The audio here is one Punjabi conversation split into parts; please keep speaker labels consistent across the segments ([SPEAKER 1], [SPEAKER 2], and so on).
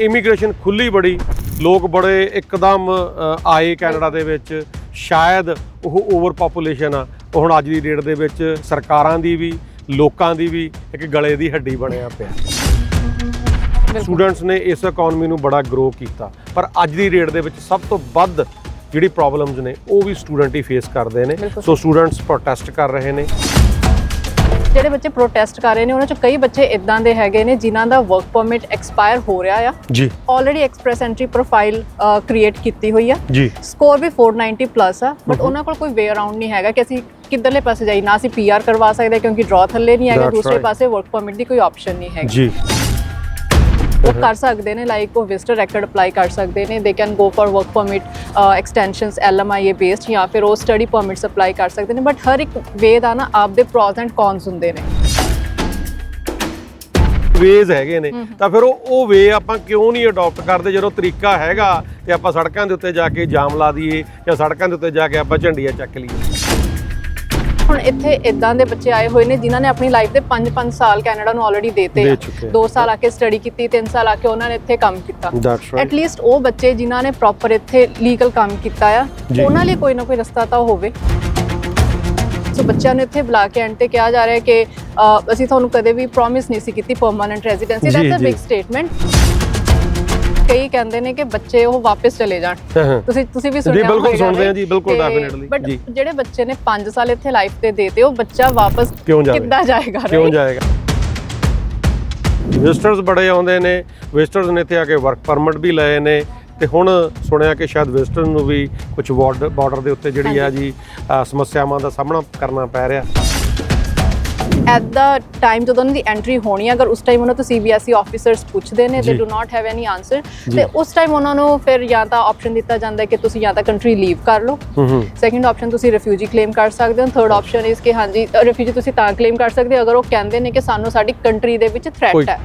[SPEAKER 1] ਇਮੀਗ੍ਰੇਸ਼ਨ ਖੁੱਲੀ ਬੜੀ। ਲੋਕ ਬੜੇ ਇੱਕਦਮ ਆਏ ਕੈਨੇਡਾ ਦੇ ਵਿੱਚ। ਸ਼ਾਇਦ ਉਹ ਓਵਰ ਪਾਪੂਲੇਸ਼ਨ ਆ। ਉਹ ਹੁਣ ਅੱਜ ਦੀ ਡੇਟ ਦੇ ਵਿੱਚ ਸਰਕਾਰਾਂ ਦੀ ਵੀ ਲੋਕਾਂ ਦੀ ਵੀ ਇੱਕ ਗਲੇ ਦੀ ਹੱਡੀ ਬਣਿਆ ਪਿਆ। ਸਟੂਡੈਂਟਸ ਨੇ ਇਸ ਇਕਨੋਮੀ ਨੂੰ ਬੜਾ ਗਰੋ ਕੀਤਾ। ਪਰ ਅੱਜ ਦੀ ਡੇਟ ਦੇ ਵਿੱਚ ਸਭ ਤੋਂ ਵੱਧ ਜਿਹੜੀ ਪ੍ਰੋਬਲਮਸ ਨੇ ਉਹ ਵੀ ਸਟੂਡੈਂਟ ਹੀ ਫੇਸ ਕਰਦੇ ਨੇ। ਸੋ ਸਟੂਡੈਂਟਸ ਪ੍ਰੋਟੈਸਟ ਕਰ ਰਹੇ ਨੇ।
[SPEAKER 2] ਜਿਹੜੇ ਬੱਚੇ ਪ੍ਰੋਟੈਸਟ ਕਰ ਰਹੇ ਨੇ ਉਹਨਾਂ ਚੋਂ ਕਈ ਬੱਚੇ ਇਦਾਂ ਦੇ ਹੈਗੇ ਨੇ ਜਿਨ੍ਹਾਂ ਦਾ ਵਰਕ ਪਰਮਿਟ ਐਕਸਪਾਇਰ ਹੋ ਰਿਹਾ ਆ।
[SPEAKER 1] ਜੀ।
[SPEAKER 2] Already express entry profile create ਕੀਤੀ ਹੋਈ ਆ।
[SPEAKER 1] ਜੀ।
[SPEAKER 2] ਸਕੋਰ ਵੀ 490 ਪਲੱਸ ਆ ਬਟ ਉਹਨਾਂ ਕੋਲ ਕੋਈ ਵੇ ਅਰਾਊਂਡ ਨਹੀਂ ਹੈਗਾ ਕਿ ਅਸੀਂ ਕਿੱਧਰਲੇ ਪਾਸੇ ਜਾਈ ਨਾ ਅਸੀਂ ਪੀਆਰ ਕਰਵਾ ਸਕਦੇ ਕਿਉਂਕਿ ਡਰਾ ਥੱਲੇ ਨਹੀਂ ਹੈਗਾ ਦੂਸਰੇ. ਪਾਸੇ ਵਰਕ ਪਰਮਿਟ ਦੀ ਕੋਈ ਆਪਸ਼ਨ ਨਹੀਂ ਹੈਗੀ।
[SPEAKER 1] ਜੀ।
[SPEAKER 2] ਉਹ ਕਰ ਸਕਦੇ ਨੇ ਲਾਈਕ ਉਹ ਵਿਜ਼ਟਰ ਰੈਕੋਰਡ ਅਪਲਾਈ ਕਰ ਸਕਦੇ ਨੇ they can go for work permit extensions LMIA based ਜਾਂ ਫਿਰ ਉਹ ਸਟੱਡੀ ਪਰਮਿਟਸ ਅਪਲਾਈ ਕਰ ਸਕਦੇ ਨੇ ਬਟ ਹਰ ਇੱਕ ਵੇ ਦਾ ਨਾ ਆਪਦੇ ਪ੍ਰੋਸ ਐਂਡ ਕੌਨਸ ਹੁੰਦੇ ਨੇ।
[SPEAKER 1] ਵੇਜ਼ ਹੈਗੇ ਨੇ। ਤਾਂ ਫਿਰ ਉਹ ਉਹ ਵੇ ਆਪਾਂ ਕਿਉਂ ਨਹੀਂ ਅਡਾਪਟ ਕਰਦੇ ਜਦੋਂ ਤਰੀਕਾ ਹੈਗਾ ਤੇ ਆਪਾਂ ਸੜਕਾਂ ਦੇ ਉੱਤੇ ਜਾ ਕੇ ਜਾਮ ਲਾ ਦਈਏ ਜਾਂ ਸੜਕਾਂ ਦੇ ਉੱਤੇ ਜਾ ਕੇ ਆਪਾਂ ਝੰਡੀਆਂ ਚੱਕ ਲਈਏ?
[SPEAKER 2] ਹੁਣ ਇੱਥੇ ਇਦਾਂ ਦੇ ਬੱਚੇ ਆਏ ਹੋਏ ਨੇ ਜਿਨ੍ਹਾਂ ਨੇ ਆਪਣੀ ਲਾਈਫ ਦੇ 5-5 ਸਾਲ ਕੈਨੇਡਾ ਨੂੰ ਆਲਰੇਡੀ ਦੇਤੇ
[SPEAKER 1] ਦੇ
[SPEAKER 2] ਆ
[SPEAKER 1] ਚੁੱਕੇ ਆ।
[SPEAKER 2] 2 ਸਾਲ ਆ ਕੇ ਸਟੱਡੀ ਕੀਤੀ 3 ਸਾਲ ਆ ਕੇ ਉਹਨਾਂ ਨੇ ਇੱਥੇ ਕੰਮ ਕੀਤਾ ਐਟ ਲੀਸਟ ਉਹ ਬੱਚੇ ਜਿਨ੍ਹਾਂ ਨੇ ਪ੍ਰੋਪਰ ਇੱਥੇ ਲੀਗਲ ਕੰਮ ਕੀਤਾ ਆ
[SPEAKER 1] ਜੀ।
[SPEAKER 2] ਉਹਨਾਂ ਲਈ ਕੋਈ ਨਾ ਕੋਈ ਰਸਤਾ ਤਾਂ ਹੋਵੇ ਸੋ ਬੱਚਿਆਂ ਨੂੰ ਇੱਥੇ ਬੁਲਾ ਕੇ ਐਂਡ ਤੇ ਕਿਹਾ ਜਾ ਰਿਹਾ ਹੈ ਕਿ ਅਸੀਂ ਤੁਹਾਨੂੰ ਕਦੇ ਵੀ ਪ੍ਰੋਮਿਸ ਨਹੀਂ ਸੀ ਕੀਤੀ ਪਰਮਨੈਂਟ ਰੈਜ਼ੀਡੈਂਸੀ
[SPEAKER 1] ਜੀ,
[SPEAKER 2] ਦੈਟਸ ਅ
[SPEAKER 1] ਜੀ।
[SPEAKER 2] ਬਿਗ ਸਟੇਟਮੈਂਟ ਕਈ ਕਹਿੰਦੇ ਨੇ ਕਿ ਬੱਚੇ ਉਹ ਵਾਪਸ ਚਲੇ ਜਾਣ ਤੁਸੀਂ ਤੁਸੀਂ ਵੀ ਸੁਣਿਆ
[SPEAKER 1] ਬਿਲਕੁਲ ਸੁਣਦੇ ਹਾਂ ਜੀ, ਬਿਲਕੁਲ
[SPEAKER 2] but
[SPEAKER 1] ਜੀ।
[SPEAKER 2] ਜਿਹੜੇ ਬੱਚੇ ਨੇ 5 ਸਾਲ ਇੱਥੇ ਲਾਈਫ ਤੇ ਦੇਤੇ ਉਹ ਬੱਚਾ ਵਾਪਸ? ਕਿੱਦਾਂ ਜਾਏਗਾ
[SPEAKER 1] ਕਿਉਂ? ਜਾਏਗਾ ਵਿਜ਼ਟਰਸ ਬੜੇ ਆਉਂਦੇ ਨੇ ਵਿਜ਼ਟਰਸ ਨੇ ਇੱਥੇ ਆ ਕੇ ਵਰਕ ਪਰਮਿਟ ਵੀ ਲਏ ਨੇ ਤੇ ਹੁਣ ਸੁਣਿਆ ਕਿ ਸ਼ਾਇਦ ਵਿਜ਼ਟਰ ਨੂੰ ਵੀ ਕੁਝ ਬਾਰਡਰ ਦੇ ਉੱਤੇ ਜਿਹੜੀ ਆ ਜੀ ਸਮੱਸਿਆਵਾਂ ਦਾ ਸਾਹਮਣਾ ਕਰਨਾ ਪੈ ਰਿਹਾ
[SPEAKER 2] ਐਟ ਦਾ ਟਾਈਮ ਜਦੋਂ ਉਹਨਾਂ ਦੀ ਐਂਟਰੀ ਹੋਣੀ ਹੈ ਅਗਰ ਉਸ ਟਾਈਮ ਉਹਨਾਂ ਤੋਂ ਸੀਬੀਐਸਈ ਆਫੀਸਰਸ E ਪੁੱਛਦੇ ਨੇ they. Do not have any
[SPEAKER 1] answer.
[SPEAKER 2] ਤੇ ਉਸ ਟਾਈਮ ਉਹਨਾਂ ਨੂੰ ਫਿਰ ਜਾਂ ਤਾਂ ਆਪਸ਼ਨ ਦਿੱਤਾ ਜਾਂਦਾ ਹੈ ਕਿ ਤੁਸੀਂ ਜਾਂ ਤਾਂ ਕੰਟਰੀ ਲੀਵ ਕਰ ਲਓ। ਸੈਕੰਡ ਆਪਸ਼ਨ ਤੁਸੀਂ ਰਿਫਿਊਜੀ ਕਲੇਮ ਕਰ ਸਕਦੇ ਹੋ। ਥਰਡ ਆਪਸ਼ਨ ਇਸ ਕਿ ਹਾਂਜੀ ਰਿਫਿਊਜੀ ਤੁਸੀਂ ਤਾਂ ਕਲੇਮ ਕਰ ਸਕਦੇ ਹੋ ਅਗਰ ਉਹ ਕਹਿੰਦੇ ਨੇ ਕਿ ਸਾਨੂੰ ਸਾਡੀ ਕੰਟਰੀ ਦੇ ਵਿੱਚ ਥ੍ਰੈਟ ਹੈ।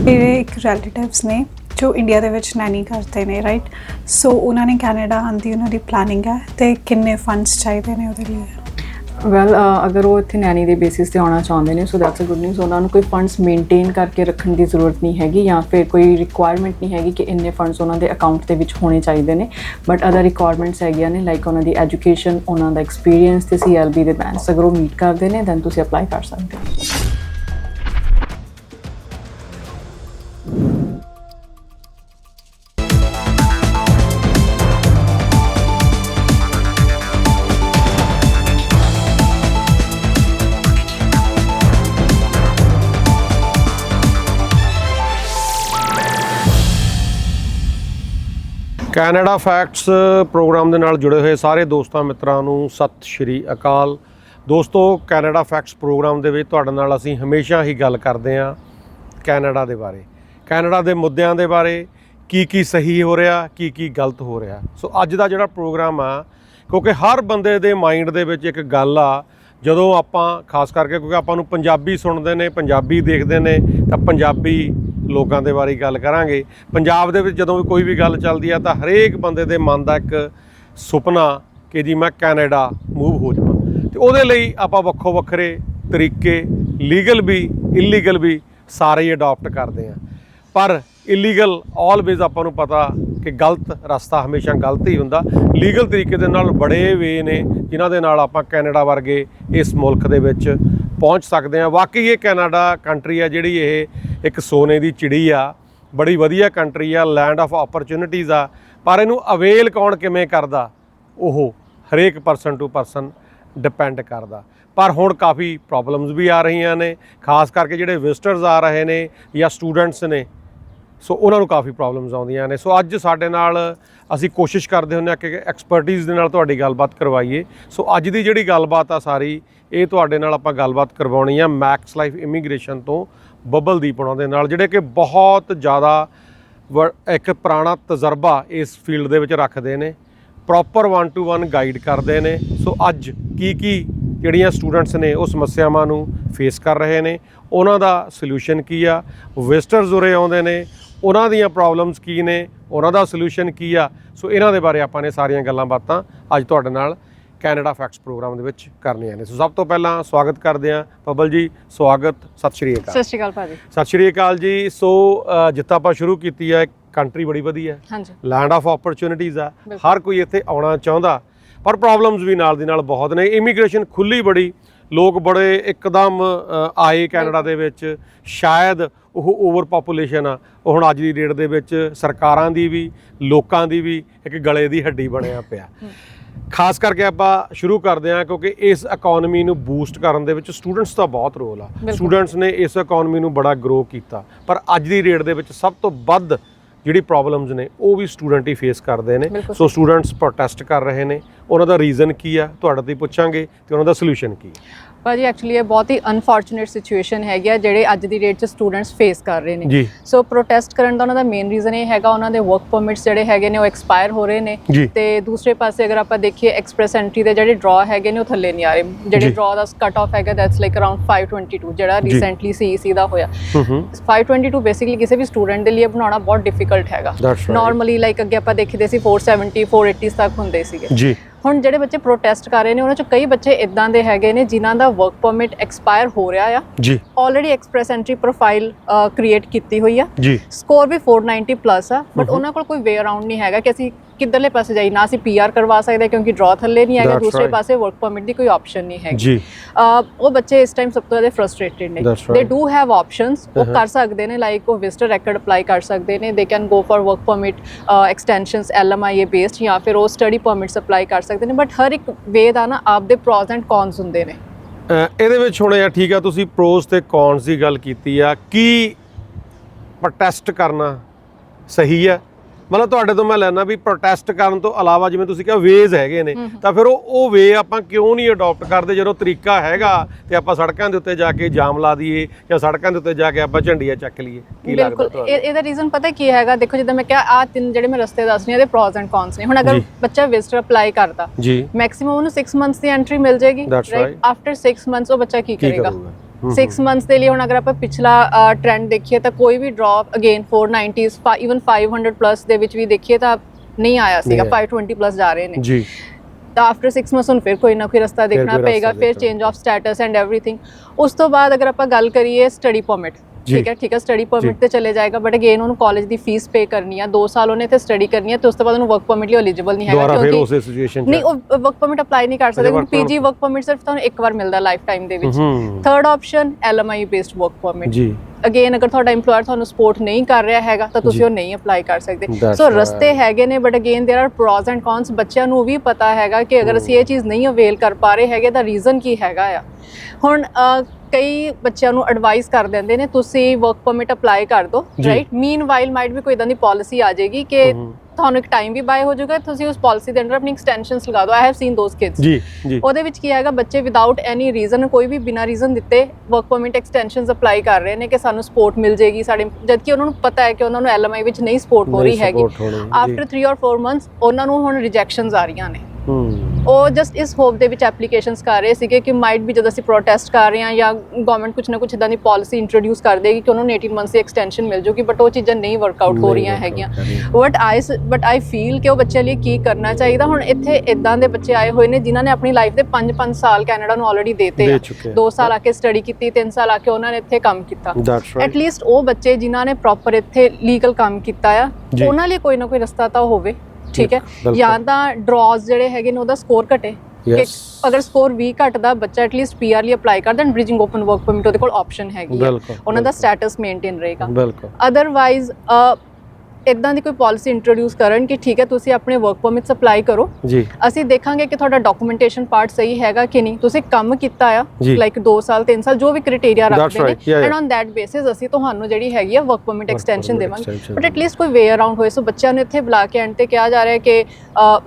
[SPEAKER 3] ਮੇਰੇ ਇੱਕ ਰਿਲੇਟਿਵਸ ਨੇ ਜੋ ਇੰਡੀਆ ਦੇ ਵਿੱਚ ਨੈਨੀ ਕਰਦੇ ਨੇ ਰਾਈਟ ਸੋ ਉਹਨਾਂ ਨੇ ਕੈਨੇਡਾ ਆਉਣ ਦੀ ਉਹਨਾਂ ਦੀ ਪਲੈਨਿੰਗ ਹੈ ਤੇ ਕਿੰਨੇ ਫੰਡਸ ਚਾਹੀਦੇ ਨੇ ਉਹਦੇ ਲਈ?
[SPEAKER 4] ਵੈਲ uh, ਅਗਰ ਉਹ ਇੱਥੇ ਨੈਨੀ ਦੇ ਬੇਸਿਸ ਤੇ ਆਉਣਾ ਚਾਹੁੰਦੇ ਨੇ so that's a good news ਉਹਨਾਂ ਨੂੰ ਕੋਈ ਫੰਡਸ ਮੇਨਟੇਨ ਕਰਕੇ ਰੱਖਣ ਦੀ ਜ਼ਰੂਰਤ ਨਹੀਂ ਹੈਗੀ ਜਾਂ ਫਿਰ ਕੋਈ ਰਿਕੁਆਇਰਮੈਂਟ ਨਹੀਂ ਹੈਗੀ ਕਿ ਇੰਨੇ ਫੰਡਸ ਉਹਨਾਂ ਦੇ ਅਕਾਊਂਟ ਦੇ ਵਿੱਚ ਹੋਣੇ ਚਾਹੀਦੇ ਨੇ। ਬਟ ਅਦਰ ਰਿਕੁਆਇਰਮੈਂਟਸ ਹੈਗੀਆਂ ਨੇ ਲਾਈਕ ਉਹਨਾਂ ਦੀ ਐਜੂਕੇਸ਼ਨ ਉਹਨਾਂ ਦਾ ਐਕਸਪੀਰੀਅੰਸ ਤੇ ਸੀਐਲਬੀ ਦੇ ਬੈਂਡਸ ਅਗਰ ਉਹ ਮੀਟ ਕਰਦੇ ਨੇ ਦੈਨ ਤੁਸੀਂ ਅਪਲਾਈ ਕਰ ਸਕਦੇ ਹੋ।
[SPEAKER 1] ਕੈਨੇਡਾ ਫੈਕਟਸ ਪ੍ਰੋਗਰਾਮ ਦੇ ਨਾਲ ਜੁੜੇ ਹੋਏ ਸਾਰੇ ਦੋਸਤਾਂ ਮਿੱਤਰਾਂ ਨੂੰ ਸਤਿ ਸ਼੍ਰੀ ਅਕਾਲ। ਦੋਸਤੋ, ਕੈਨੇਡਾ ਫੈਕਟਸ ਪ੍ਰੋਗਰਾਮ ਦੇ ਵਿੱਚ ਤੁਹਾਡੇ ਨਾਲ ਅਸੀਂ ਹਮੇਸ਼ਾ ਹੀ ਗੱਲ ਕਰਦੇ ਹਾਂ ਕੈਨੇਡਾ ਦੇ ਬਾਰੇ। ਕੈਨੇਡਾ ਦੇ ਮੁੱਦਿਆਂ ਦੇ ਬਾਰੇ ਕੀ ਕੀ ਸਹੀ ਹੋ ਰਿਹਾ ਕੀ ਕੀ ਗਲਤ ਹੋ ਰਿਹਾ। ਸੋ ਅੱਜ ਦਾ ਜਿਹੜਾ ਪ੍ਰੋਗਰਾਮ ਆ, ਕਿਉਂਕਿ ਹਰ ਬੰਦੇ ਦੇ ਮਾਈਂਡ ਦੇ ਵਿੱਚ ਇੱਕ ਗੱਲ ਆ, ਜਦੋਂ ਆਪਾਂ, ਖਾਸ ਕਰਕੇ ਕਿਉਂਕਿ ਆਪਾਂ ਨੂੰ ਪੰਜਾਬੀ ਸੁਣਦੇ ਨੇ, ਪੰਜਾਬੀ ਦੇਖਦੇ ਨੇ, ਤਾਂ ਪੰਜਾਬੀ ਲੋਕਾਂ ਦੇ ਬਾਰੇ ਗੱਲ ਕਰਾਂਗੇ। ਪੰਜਾਬ ਦੇ ਵਿੱਚ ਜਦੋਂ ਵੀ ਕੋਈ ਵੀ ਗੱਲ ਚੱਲਦੀ ਆ ਤਾਂ ਹਰੇਕ ਬੰਦੇ ਦੇ ਮਨ ਦਾ ਇੱਕ ਸੁਪਨਾ ਕਿ ਜੀ ਮੈਂ ਕੈਨੇਡਾ ਮੂਵ ਹੋ ਜਾਵਾਂ। ਤੇ ਉਹਦੇ ਲਈ ਆਪਾਂ ਵੱਖੋ ਵੱਖਰੇ ਤਰੀਕੇ, ਲੀਗਲ ਵੀ, ਇਲੀਗਲ ਵੀ ਸਾਰੇ ਹੀ ਅਡਾਪਟ ਕਰਦੇ ਆ। ਪਰ ਇਲੀਗਲ ਆਲਵੇਜ਼ ਆਪਾਂ ਨੂੰ ਪਤਾ ਕਿ ਗਲਤ ਰਸਤਾ ਹਮੇਸ਼ਾ ਗਲਤ ਹੀ ਹੁੰਦਾ। ਲੀਗਲ ਤਰੀਕੇ ਦੇ ਨਾਲ ਬੜੇ ਵੇ ਨੇ, ਜਿਨ੍ਹਾਂ ਦੇ ਨਾਲ ਆਪਾਂ ਕੈਨੇਡਾ ਵਰਗੇ ਇਸ ਮੁਲਕ ਦੇ ਵਿੱਚ ਪਹੁੰਚ ਸਕਦੇ ਆ ਵਾਕਈ ਇਹ ਕੈਨੇਡਾ ਕੰਟਰੀ ਆ ਜਿਹੜੀ ਇਹ ਇੱਕ ਸੋਨੇ ਦੀ ਚਿੜੀ ਆ। ਬੜੀ ਵਧੀਆ ਕੰਟਰੀ ਆ ਲੈਂਡ ਆਫ ਓਪਰਚ्युनिटीज ਆ। ਪਰ ਇਹਨੂੰ ਅਵੇਲ ਕੌਣ ਕਿਵੇਂ ਕਰਦਾ? ਉਹ ਹਰੇਕ ਪਰਸਨ ਟੂ ਪਰਸਨ ਡਿਪੈਂਡ ਕਰਦਾ। ਪਰ ਹੁਣ ਕਾਫੀ ਪ੍ਰੋਬਲਮਸ ਵੀ ਆ ਰਹੀਆਂ ਨੇ। ਖਾਸ ਕਰਕੇ ਜਿਹੜੇ ਵਿਜ਼ਟਰਸ ਆ ਰਹੇ ਨੇ ਜਾਂ ਸਟੂਡੈਂਟਸ ਨੇ ਸੋ ਉਹਨਾਂ ਨੂੰ ਕਾਫੀ ਪ੍ਰੋਬਲਮਸ ਆਉਂਦੀਆਂ ਨੇ। ਸੋ ਅੱਜ ਸਾਡੇ ਨਾਲ ਅਸੀਂ ਕੋਸ਼ਿਸ਼ ਕਰਦੇ ਹੁੰਦੇ ਆ ਕਿ ਐਕਸਪਰਟਿਜ਼ ਦੇ ਨਾਲ ਤੁਹਾਡੀ ਗੱਲਬਾਤ ਕਰਵਾਈਏ। ਸੋ ਅੱਜ ਦੀ ਜਿਹੜੀ ਗੱਲਬਾਤ ਆ ਸਾਰੀ, ਇਹ ਤੁਹਾਡੇ ਨਾਲ ਆਪਾਂ ਗੱਲਬਾਤ ਕਰਵਾਉਣੀ ਆ ਮੈਕਸ ਲਾਈਫ ਇਮੀਗ੍ਰੇਸ਼ਨ ਤੋਂ ਬੱਬਲਦੀਪ ਉਹਨਾਂ ਦੇ ਨਾਲ, ਜਿਹੜੇ ਕਿ ਬਹੁਤ ਜ਼ਿਆਦਾ ਵ- ਇੱਕ ਪੁਰਾਣਾ ਤਜਰਬਾ ਇਸ ਫੀਲਡ ਦੇ ਵਿੱਚ ਰੱਖਦੇ ਨੇ। ਪ੍ਰੋਪਰ 1 ਟੂ 1 ਗਾਈਡ ਕਰਦੇ ਨੇ। ਸੋ ਅੱਜ ਕੀ ਕੀ ਜਿਹੜੀਆਂ ਸਟੂਡੈਂਟਸ ਨੇ ਉਹ ਸਮੱਸਿਆਵਾਂ ਨੂੰ ਫੇਸ ਕਰ ਰਹੇ ਨੇ। ਉਹਨਾਂ ਦਾ ਸੋਲੂਸ਼ਨ ਕੀ ਆ? ਵਿਜ਼ਟਰਸ ਉਰੇ ਆਉਂਦੇ ਨੇ। ਉਹਨਾਂ ਦੀਆਂ ਪ੍ਰੋਬਲਮਸ ਕੀ ਨੇ ਉਹਨਾਂ ਦਾ ਸੋਲੂਸ਼ਨ ਕੀ ਆ? ਸੋ ਇਹਨਾਂ ਦੇ ਬਾਰੇ ਆਪਾਂ ਨੇ ਸਾਰੀਆਂ ਗੱਲਾਂ ਬਾਤਾਂ ਅੱਜ ਤੁਹਾਡੇ ਨਾਲ ਕੈਨੇਡਾ ਫੈਕਟਸ ਪ੍ਰੋਗਰਾਮ ਦੇ ਵਿੱਚ ਕਰਨੀਆਂ ਨੇ। ਸੋ ਸਭ ਤੋਂ ਪਹਿਲਾਂ ਸਵਾਗਤ ਕਰਦੇ ਆਂ ਪਬਲ ਜੀ। ਸਵਾਗਤ ਸਤਿ ਸ਼੍ਰੀ ਅਕਾਲ।
[SPEAKER 2] ਸਤਿ ਸ਼੍ਰੀ ਅਕਾਲ ਭਾਜੀ।
[SPEAKER 1] ਸਤਿ ਸ਼੍ਰੀ ਅਕਾਲ ਜੀ। ਸੋ ਜਿੱਤਾ ਆਪਾਂ ਸ਼ੁਰੂ ਕੀਤੀ ਹੈ ਕੰਟਰੀ ਬੜੀ ਵਧੀਆ ਹੈ। ਲੈਂਡ ਆਫ ਓਪਰਚ्युनिटीज ਆ। ਹਰ ਕੋਈ ਇੱਥੇ ਆਉਣਾ ਚਾਹੁੰਦਾ ਪਰ ਪ੍ਰੋਬਲਮਸ ਵੀ ਨਾਲ ਦੀ ਨਾਲ ਬਹੁਤ ਨੇ। ਇਮੀਗ੍ਰੇਸ਼ਨ ਖੁੱਲੀ ਬੜੀ ਲੋਕ ਬੜੇ ਇੱਕਦਮ ਆਏ ਕੈਨੇਡਾ ਦੇ ਵਿੱਚ। ਸ਼ਾਇਦ ਉਹ ਓਵਰ ਪੋਪੂਲੇਸ਼ਨ ਆ। ਉਹ ਹੁਣ ਅੱਜ ਦੀ ਡੇਟ ਦੇ ਵਿੱਚ ਸਰਕਾਰਾਂ ਦੀ ਵੀ ਲੋਕਾਂ ਦੀ ਵੀ ਇੱਕ ਗਲੇ ਦੀ ਹੱਡੀ ਬਣਿਆ ਪਿਆ। ਖਾਸ ਕਰਕੇ ਆਪਾਂ ਸ਼ੁਰੂ ਕਰਦੇ ਹਾਂ ਕਿਉਂਕਿ ਇਸ ਇਕਨੋਮੀ ਨੂੰ ਬੂਸਟ ਕਰਨ ਦੇ ਵਿੱਚ ਸਟੂਡੈਂਟਸ ਦਾ ਬਹੁਤ ਰੋਲ ਆ। ਸਟੂਡੈਂਟਸ ਨੇ ਇਸ ਇਕਨੋਮੀ ਨੂੰ ਬੜਾ ਗਰੋ ਕੀਤਾ। ਪਰ ਅੱਜ ਦੀ ਡੇਟ ਦੇ ਵਿੱਚ ਸਭ ਤੋਂ ਵੱਧ ਜਿਹੜੀ ਪ੍ਰੋਬਲਮਸ ਨੇ ਉਹ ਵੀ ਸਟੂਡੈਂਟ ਹੀ ਫੇਸ ਕਰਦੇ ਨੇ। ਸੋ ਸਟੂਡੈਂਟਸ ਪ੍ਰੋਟੈਸਟ ਕਰ ਰਹੇ ਨੇ। ਉਹਨਾਂ ਦਾ ਰੀਜ਼ਨ ਕੀ ਆ? ਤੁਹਾਡੇ ਤੋਂ ਪੁੱਛਾਂਗੇ ਤੇ ਉਹਨਾਂ ਦਾ ਸੋਲੂਸ਼ਨ ਕੀ ਹੈ
[SPEAKER 2] ਭਾਜੀ ਐਕਚੁਅਲੀ ਇਹ ਬਹੁਤ ਹੀ ਅਨਫੋਰਚੂਨੇਟ ਸਿਚੁਏਸ਼ਨ ਹੈਗੀ ਆ ਜਿਹੜੇ ਅੱਜ ਦੀ ਡੇਟ 'ਚ ਸਟੂਡੈਂਟਸ ਫੇਸ ਕਰ ਰਹੇ ਨੇ। ਸੋ ਪ੍ਰੋਟੈਸਟ ਕਰਨ ਦਾ ਉਹਨਾਂ ਦਾ ਮੇਨ ਰੀਜ਼ਨ ਇਹ ਹੈਗਾ ਉਹਨਾਂ ਦੇ ਵਰਕ ਪਰਮਿਟਸ ਜਿਹੜੇ ਹੈਗੇ ਨੇ ਉਹ ਐਕਸਪਾਇਰ ਹੋ ਰਹੇ ਨੇ। ਤੇ ਦੂਸਰੇ ਪਾਸੇ ਅਗਰ ਆਪਾਂ ਦੇਖੀਏ ਐਕਸਪ੍ਰੈਸ ਐਂਟਰੀ ਦੇ ਜਿਹੜੇ ਡਰਾ ਹੈਗੇ ਨੇ ਉਹ ਥੱਲੇ ਨਹੀਂ ਆ ਰਹੇ। ਜਿਹੜੇ। ਡਰਾ ਦਾ ਕੱਟ ਆਫ ਹੈਗਾ ਦੈਟਸ ਲਾਈਕ ਅਰਾਊਂਡ 522 ਜਿਹੜਾ। ਰੀਸੈਂਟਲੀ ਸੀਈਸੀ ਦਾ ਹੋਇਆ।
[SPEAKER 1] ਹੂੰ ਹੂੰ।
[SPEAKER 2] 522 ਬੇਸਿਕਲੀ ਕਿਸੇ ਵੀ ਸਟੂਡੈਂਟ ਦੇ ਲਈ ਬਣਾਉਣਾ ਬਹੁਤ ਡਿਫਿਕਲਟ ਹੈਗਾ. ਨਾਰਮਲੀ ਲਾਈਕ ਅੱਗੇ ਆਪਾਂ ਦੇਖਦੇ ਸੀ 470 480 ਤੱਕ ਹੁੰਦੇ ਸੀਗੇ।
[SPEAKER 1] ਜੀ।
[SPEAKER 2] ਹੁਣ ਜਿਹੜੇ ਬੱਚੇ ਪ੍ਰੋਟੈਸਟ ਕਰ ਰਹੇ ਨੇ ਉਹਨਾਂ ਚ ਕਈ ਬੱਚੇ ਇਦਾਂ ਦੇ ਹੈਗੇ ਨੇ ਜਿਨ੍ਹਾਂ ਦਾ ਵਰਕ ਪਰਮਿਟ ਐਕਸਪਾਇਰ ਹੋ ਰਿਹਾ ਆ।
[SPEAKER 1] ਜੀ।
[SPEAKER 2] Already express entry profile create ਕੀਤੀ ਹੋਈ ਆ।
[SPEAKER 1] ਜੀ।
[SPEAKER 2] ਸਕੋਰ ਵੀ 490 ਪਲੱਸ ਆ ਬਟ ਉਹਨਾਂ ਕੋਲ ਕੋਈ ਵੇ ਅਰਾਊਂਡ ਨਹੀਂ ਹੈਗਾ ਕਿ ਅਸੀਂ ਕਿੱਧਰਲੇ ਪਾਸੇ ਜਾਈ ਨਾ ਅਸੀਂ ਪੀਆਰ ਕਰਵਾ ਸਕਦੇ ਕਿਉਂਕਿ ਡਰਾ ਥੱਲੇ ਨਹੀਂ ਹੈਗਾ ਦੂਸਰੇ. ਪਾਸੇ ਵਰਕ ਪਰਮਿਟ ਦੀ ਕੋਈ ਆਪਸ਼ਨ ਨਹੀਂ ਹੈਗੀ।
[SPEAKER 1] ਜੀ।
[SPEAKER 2] ਉਹ ਬੱਚੇ ਇਸ ਟਾਈਮ ਸਭ ਤੋਂ ਜ਼ਿਆਦਾ ਫਰਸਟ੍ਰੇਟਡ ਨੇ। ਦੇ. ਡੂ ਹੈਵ ਆਪਸ਼ਨਸ ਉਹ
[SPEAKER 1] Uh-huh.
[SPEAKER 2] ਕਰ ਸਕਦੇ ਨੇ ਲਾਈਕ ਉਹ ਵਿਜ਼ਟਰ ਰੈਕੋਰਡ ਅਪਲਾਈ ਕਰ ਸਕਦੇ ਨੇ। They can go for work permit extensions LMIA based ਜਾਂ ਫਿਰ ਉਹ ਸਟੱਡੀ ਪਰਮਿਟਸ ਅਪਲਾਈ ਕਰ ਸਕਦੇ ਨੇ। ਬਟ ਹਰ ਇੱਕ ਵੇ ਦਾ ਨਾ ਆਪਦੇ ਪ੍ਰੋਜ਼ ਐਂਡ ਕੌਨਸ ਹੁੰਦੇ ਨੇ।
[SPEAKER 1] ਇਹਦੇ ਵਿੱਚ ਹੁਣ ਇਹ ਠੀਕ ਆ ਤੁਸੀਂ ਪ੍ਰੋਸ ਤੇ ਕੌਨਸ ਦੀ ਗੱਲ ਕੀਤੀ ਆ। ਕੀ ਪ੍ਰੋਟੈਸਟ ਕਰਨਾ ਸਹੀ ਹੈ ਮਤਲਬ ਤੁਹਾਡੇ ਤੋਂ ਮੈਂ ਲੈਣਾ ਵੀ ਪ੍ਰੋਟੈਸਟ ਕਰਨ ਤੋਂ ਇਲਾਵਾ ਜਿਵੇਂ ਤੁਸੀਂ ਕਿਹਾ ਵੇਜ਼ ਹੈਗੇ ਨੇ ਤਾਂ ਫਿਰ ਉਹ ਉਹ ਵੇ ਆਪਾਂ ਕਿਉਂ ਨਹੀਂ ਅਡਾਪਟ ਕਰਦੇ ਜਦੋਂ ਤਰੀਕਾ ਹੈਗਾ ਤੇ ਆਪਾਂ ਸੜਕਾਂ ਦੇ ਉੱਤੇ ਜਾ ਕੇ ਜਾਮ ਲਾ ਦਈਏ ਜਾਂ ਸੜਕਾਂ ਦੇ ਉੱਤੇ ਜਾ ਕੇ ਆਪਾਂ ਝੰਡੀਆਂ ਚੱਕ ਲਈਏ। ਕੀ ਲੱਗਦਾ ਤੁਹਾਨੂੰ?
[SPEAKER 2] ਇਹ- ਇਹਦਾ ਰੀਜ਼ਨ ਪਤਾ ਕੀ ਹੈਗਾ? ਦੇਖੋ ਜਿੱਦਾਂ ਮੈਂ ਕਿਹਾ ਆ ਤਿੰਨ ਜਿਹੜੇ ਮੈਂ ਰਸਤੇ ਦੱਸ ਰਹੀ ਹਾਂ ਇਹਦੇ ਪ੍ਰੋਜ਼ ਐਂਡ ਕੌਨਸ ਨੇ। ਹੁਣ ਅਗਰ। ਬੱਚਾ ਵਿਜ਼ਟਰ ਅਪਲਾਈ ਕਰਦਾ
[SPEAKER 1] ਜੀ।
[SPEAKER 2] ਮੈਕਸਿਮਮ ਉਹਨੂੰ 6 ਮੰਥਸ ਦੀ ਐਂਟਰੀ ਮਿਲ ਜਾਏਗੀ
[SPEAKER 1] right.
[SPEAKER 2] ਆਫਟਰ 6 ਮੰਥਸ ਉਹ ਬੱਚਾ ਕੀ ਕਰੇਗਾ? 6 ਮੰਥਸ ਦੇ ਲਈ ਹੁਣ ਅਗਰ ਆਪਾਂ ਪਿਛਲਾ ਟ੍ਰੈਂਡ ਦੇਖੀਏ ਤਾਂ ਕੋਈ ਵੀ drop again 490s even 500 plus ਦੇ ਵਿੱਚ ਵੀ ਦੇਖੀਏ ਤਾਂ ਨਹੀਂ ਆਇਆ ਸੀਗਾ
[SPEAKER 1] ਨਹੀਂ
[SPEAKER 2] 520 ਪਲੱਸ ਜਾ ਰਹੇ ਨੇ
[SPEAKER 1] ਜੀ
[SPEAKER 2] ਤਾਂ ਆਫਟਰ 6 ਮੰਥਸ ਹੁਣ ਫਿਰ ਕੋਈ ਨਾ ਕੋਈ ਰਸਤਾ ਦੇਖਣਾ
[SPEAKER 1] ਕੋਈ ਰਸਤਾ
[SPEAKER 2] ਪਏਗਾ ਫਿਰ
[SPEAKER 1] ਦੇਖਣਾ
[SPEAKER 2] change of status and everything ਉਸ ਤੋਂ ਬਾਅਦ ਅਗਰ ਆਪਾਂ ਗੱਲ ਕਰੀਏ ਸਟੱਡੀ ਪਰਮਿਟ
[SPEAKER 1] ਜੀ।
[SPEAKER 2] ਠੀਕ ਹੈ ਠੀਕ ਹੈ ਸਟੱਡੀ ਪਰਮਿਟ ਤੇ ਚਲੇ ਜਾਏਗਾ ਬਟ ਅਗੇਨ ਉਹਨੂੰ ਕਾਲਜ ਦੀ ਫੀਸ ਪੇ ਕਰਨੀ ਆ 2 ਸਾਲ ਉਹਨੇ ਇੱਥੇ ਸਟੱਡੀ ਕਰਨੀ ਹੈ ਤੇ ਉਸ ਤੋਂ ਬਾਅਦ ਉਹਨੂੰ ਵਰਕ ਪਰਮਿਟ ਲਈ ਐਲੀਜੀਬਲ ਨਹੀਂ ਹੈਗਾ
[SPEAKER 1] ਦੁਬਾਰਾ ਫਿਰ
[SPEAKER 2] ਕਿਉਂਕਿ
[SPEAKER 1] ਉਸੇ ਸਿਚੁਏਸ਼ਨ ਚ
[SPEAKER 2] ਨਹੀਂ ਉਹ ਵਰਕ ਪਰਮਿਟ ਅਪਲਾਈ ਨਹੀਂ ਕਰ ਸਕਦੇ
[SPEAKER 1] ਅੱਛਾ,
[SPEAKER 2] ਕਿਉਂਕਿ
[SPEAKER 1] work permit-
[SPEAKER 2] PG work permit ਸਿਰਫ ਤੁਹਾਨੂੰ ਇੱਕ ਵਾਰ ਮਿਲਦਾ ਲਾਈਫ ਟਾਈਮ ਦੇ ਵਿੱਚ
[SPEAKER 1] ਹੂੰ
[SPEAKER 2] third option LMI based work permit
[SPEAKER 1] ਜੀ
[SPEAKER 2] ਅਗੇਨ ਅਗਰ ਤੁਹਾਡਾ EMPLOYER ਤੁਹਾਨੂੰ ਸਪੋਰਟ ਨਹੀਂ ਕਰ ਰਿਹਾ ਹੈਗਾ ਤਾਂ ਤੁਸੀਂ
[SPEAKER 1] ਜੀ।
[SPEAKER 2] ਉਹ ਨਹੀਂ ਅਪਲਾਈ ਕਰ ਸਕਦੇ
[SPEAKER 1] That's
[SPEAKER 2] ਸੋ
[SPEAKER 1] right.
[SPEAKER 2] ਰਸਤੇ ਹੈਗੇ ਨੇ but again there are pros and cons ਬੱਚਿਆਂ ਨੂੰ ਵੀ ਪਤਾ ਹੈਗਾ ਕਿ ਅਗਰ ਅਸੀਂ ਇਹ ਚੀਜ਼ ਨਹੀਂ ਅਵੇਲ ਕਰ ਪਾ ਰਹੇ ਹੈਗੇ ਤਾਂ ਰੀਜ਼ਨ ਕੀ ਹੈਗਾ ਆ ਹੁਣ ਅਹ, ਕਈ ਬੱਚਿਆਂ ਨੂੰ ਐਡਵਾਈਸ ਕਰ ਦਿੰਦੇ ਨੇ ਤੁਸੀਂ ਵਰਕ ਪਰਮਿਟ ਅਪਲਾਈ ਕਰ ਦਿਓ
[SPEAKER 1] ਜੀ।
[SPEAKER 2] ਰਾਈਟ ਮੀਨਵਾਈਲ ਮਾਈਟ ਵੀ ਕੋਈ ਇਦਾਂ ਦੀ ਪਾਲਿਸੀ ਆ ਜਾਏਗੀ ਕਿ। ਤੁਹਾਨੂੰ ਇੱਕ ਟਾਈਮ ਵੀ ਬਾਏ ਹੋ ਜਾਊਗਾ ਤੁਸੀਂ ਉਸ ਪਾਲਿਸੀ ਦੇ ਅੰਡਰ ਆਪਣੀ ਐਕਸਟੈਂਸ਼ਨਸ ਲਗਾ ਦਿਓ। I have seen those kids
[SPEAKER 1] ਜੀ ਜੀ।
[SPEAKER 2] ਉਹਦੇ ਵਿੱਚ ਕੀ ਆਏਗਾ ਬੱਚੇ ਵਿਦਆਊਟ ਐਨੀ ਰੀਜ਼ਨ ਕੋਈ ਵੀ ਬਿਨਾਂ ਰੀਜ਼ਨ ਦਿੱਤੇ ਵਰਕ ਪਰਮਿਟ ਐਕਸਟੈਂਸ਼ਨਸ ਅਪਲਾਈ ਕਰ ਰਹੇ ਨੇ ਕਿ ਸਾਨੂੰ ਸਪੋਰਟ ਮਿਲ ਜੇਗੀ ਸਾਡੇ ਜਦਕਿ ਉਹਨਾਂ ਨੂੰ ਪਤਾ ਹੈ ਕਿ ਉਹਨਾਂ ਨੂੰ ਐਲਐਮਆਈ ਵਿੱਚ ਨਹੀਂ ਸਪੋਰਟ ਹੋ ਰਹੀ ਹੈਗੀ। ਆਫਟਰ 3 অর 4 ਮੰਥਸ ਉਹਨਾਂ ਨੂੰ ਹੁਣ ਰਿਜੈਕਸ਼ਨਸ ਆ ਰਹੀਆਂ ਨੇ।
[SPEAKER 1] ਹੂੰ
[SPEAKER 2] ਉਹ ਜਸਟ ਇਸ ਹੋਪ ਦੇ ਵਿੱਚ ਐਪਲੀਕੇਸ਼ਨਸ ਕਰ ਰਹੇ ਸੀਗੇ ਕਿ ਮਾਈਟ ਵੀ ਜਦੋਂ ਅਸੀਂ ਪ੍ਰੋਟੈਸਟ ਕਰ ਰਹੇ ਹਾਂ ਜਾਂ ਗਵਰਨਮੈਂਟ ਕੁਝ ਨਾ ਕੁਝ ਇਦਾਂ ਦੀ ਪਾਲਿਸੀ ਇੰਟਰੋਡਿਊਸ ਕਰ ਦੇਗੀ ਕਿ ਉਹਨਾਂ ਨੂੰ 18 ਮੰਥਸ ਦੀ ਐਕਸਟੈਂਸ਼ਨ ਮਿਲ ਜੂਗੀ ਬਟ ਉਹ ਚੀਜ਼ਾਂ ਨਹੀਂ ਵਰਕਆਊਟ ਹੋ ਰਹੀਆਂ ਹੈਗੀਆਂ। But I but I feel ਕਿ ਉਹ ਬੱਚਿਆਂ ਲਈ ਕੀ ਕਰਨਾ ਚਾਹੀਦਾ। ਹੁਣ ਇੱਥੇ ਇਦਾਂ ਦੇ ਬੱਚੇ ਆਏ ਹੋਏ ਨੇ ਜਿਨ੍ਹਾਂ ਨੇ ਆਪਣੀ ਲਾਈਫ ਦੇ 5-5 ਸਾਲ ਕੈਨੇਡਾ ਨੂੰ ਆਲਰੇਡੀ ਦੇਤੇ ਆ।
[SPEAKER 1] ਚੁੱਕੇ ਆ।
[SPEAKER 2] 2 ਸਾਲ ਆ ਕੇ ਸਟੱਡੀ ਕੀਤੀ 3 ਸਾਲ ਆ ਕੇ ਉਹਨਾਂ ਨੇ ਇੱਥੇ ਕੰਮ ਕੀਤਾ।
[SPEAKER 1] ਰਾਈਟ
[SPEAKER 2] ਐਟਲੀਸਟ ਉਹ ਬੱਚੇ ਜਿਨ੍ਹਾਂ ਨੇ ਪ੍ਰੋਪਰ ਇੱਥੇ ਲੀਗਲ ਕੰਮ ਕੀਤਾ ਆ। ਉਹਨਾਂ ਲਈ ਕੋਈ ਨਾ ਕੋਈ ਰਸਤਾ ਤਾਂ ਹੋਵੇ। ਠੀਕ ਹੈ। ਜਾਂ ਤਾਂ ਡਰਾਜ਼ ਜਿਹੜੇ ਹੈਗੇ ਨੇ ਉਹਦਾ ਸਕੋਰ ਘਟੇ. ਅਗਰ ਸਕੋਰ ਵੀ ਘਟਦਾ ਬੱਚਾ ਐਟਲੀਸਟ ਪੀਆਰ ਲਈ ਅਪਲਾਈ ਕਰਦਾ and bridging open work permit ਉਹਦੇ ਕੋਲ ਆਪਸ਼ਨ ਹੈਗੀ ਉਹਨਾਂ ਦਾ ਸਟੇਟਸ ਮੇਨਟੇਨ ਰਹੇਗਾ।
[SPEAKER 1] ਬਿਲਕੁਲ।
[SPEAKER 2] ਅਦਰਵਾਈਜ਼ ਇਦਾਂ ਦੀ ਕੋਈ ਪਾਲਿਸੀ ਇੰਟਰੋਡਿਊਸ ਕਰਨ ਕਿ ਠੀਕ ਹੈ ਤੁਸੀਂ ਆਪਣੇ ਵਰਕ ਪਰਮਿਟ ਅਪਲਾਈ ਕਰੋ।
[SPEAKER 1] ਜੀ।
[SPEAKER 2] ਅਸੀਂ ਦੇਖਾਂਗੇ ਕਿ ਤੁਹਾਡਾ ਡਾਕੂਮੈਂਟੇਸ਼ਨ ਪਾਰਟ ਸਹੀ ਹੈਗਾ ਕਿ ਨਹੀਂ। ਤੁਸੀਂ ਕੰਮ ਕੀਤਾ ਆ ਲਾਈਕ 2 ਸਾਲ 3 ਸਾਲ ਜੋ ਵੀ ਕ੍ਰਾਈਟੇਰੀਆ ਰੱਖਦੇ ਨੇ ਐਂਡ ਔਨ ਥੈਟ ਬੇਸਿਸ ਅਸੀਂ ਤੁਹਾਨੂੰ ਜਿਹੜੀ ਹੈਗੀ ਆ ਵਰਕ ਪਰਮਿਟ ਐਕਸਟੈਂਸ਼ਨ ਦੇਵਾਂਗੇ। But at least way around ਹੋਏ। ਸੋ ਬੱਚਿਆਂ ਨੂੰ ਇੱਥੇ ਬੁਲਾ ਕੇ ਐਂਡ ਤੇ ਕਿਹਾ ਜਾ ਰਿਹਾ ਕਿ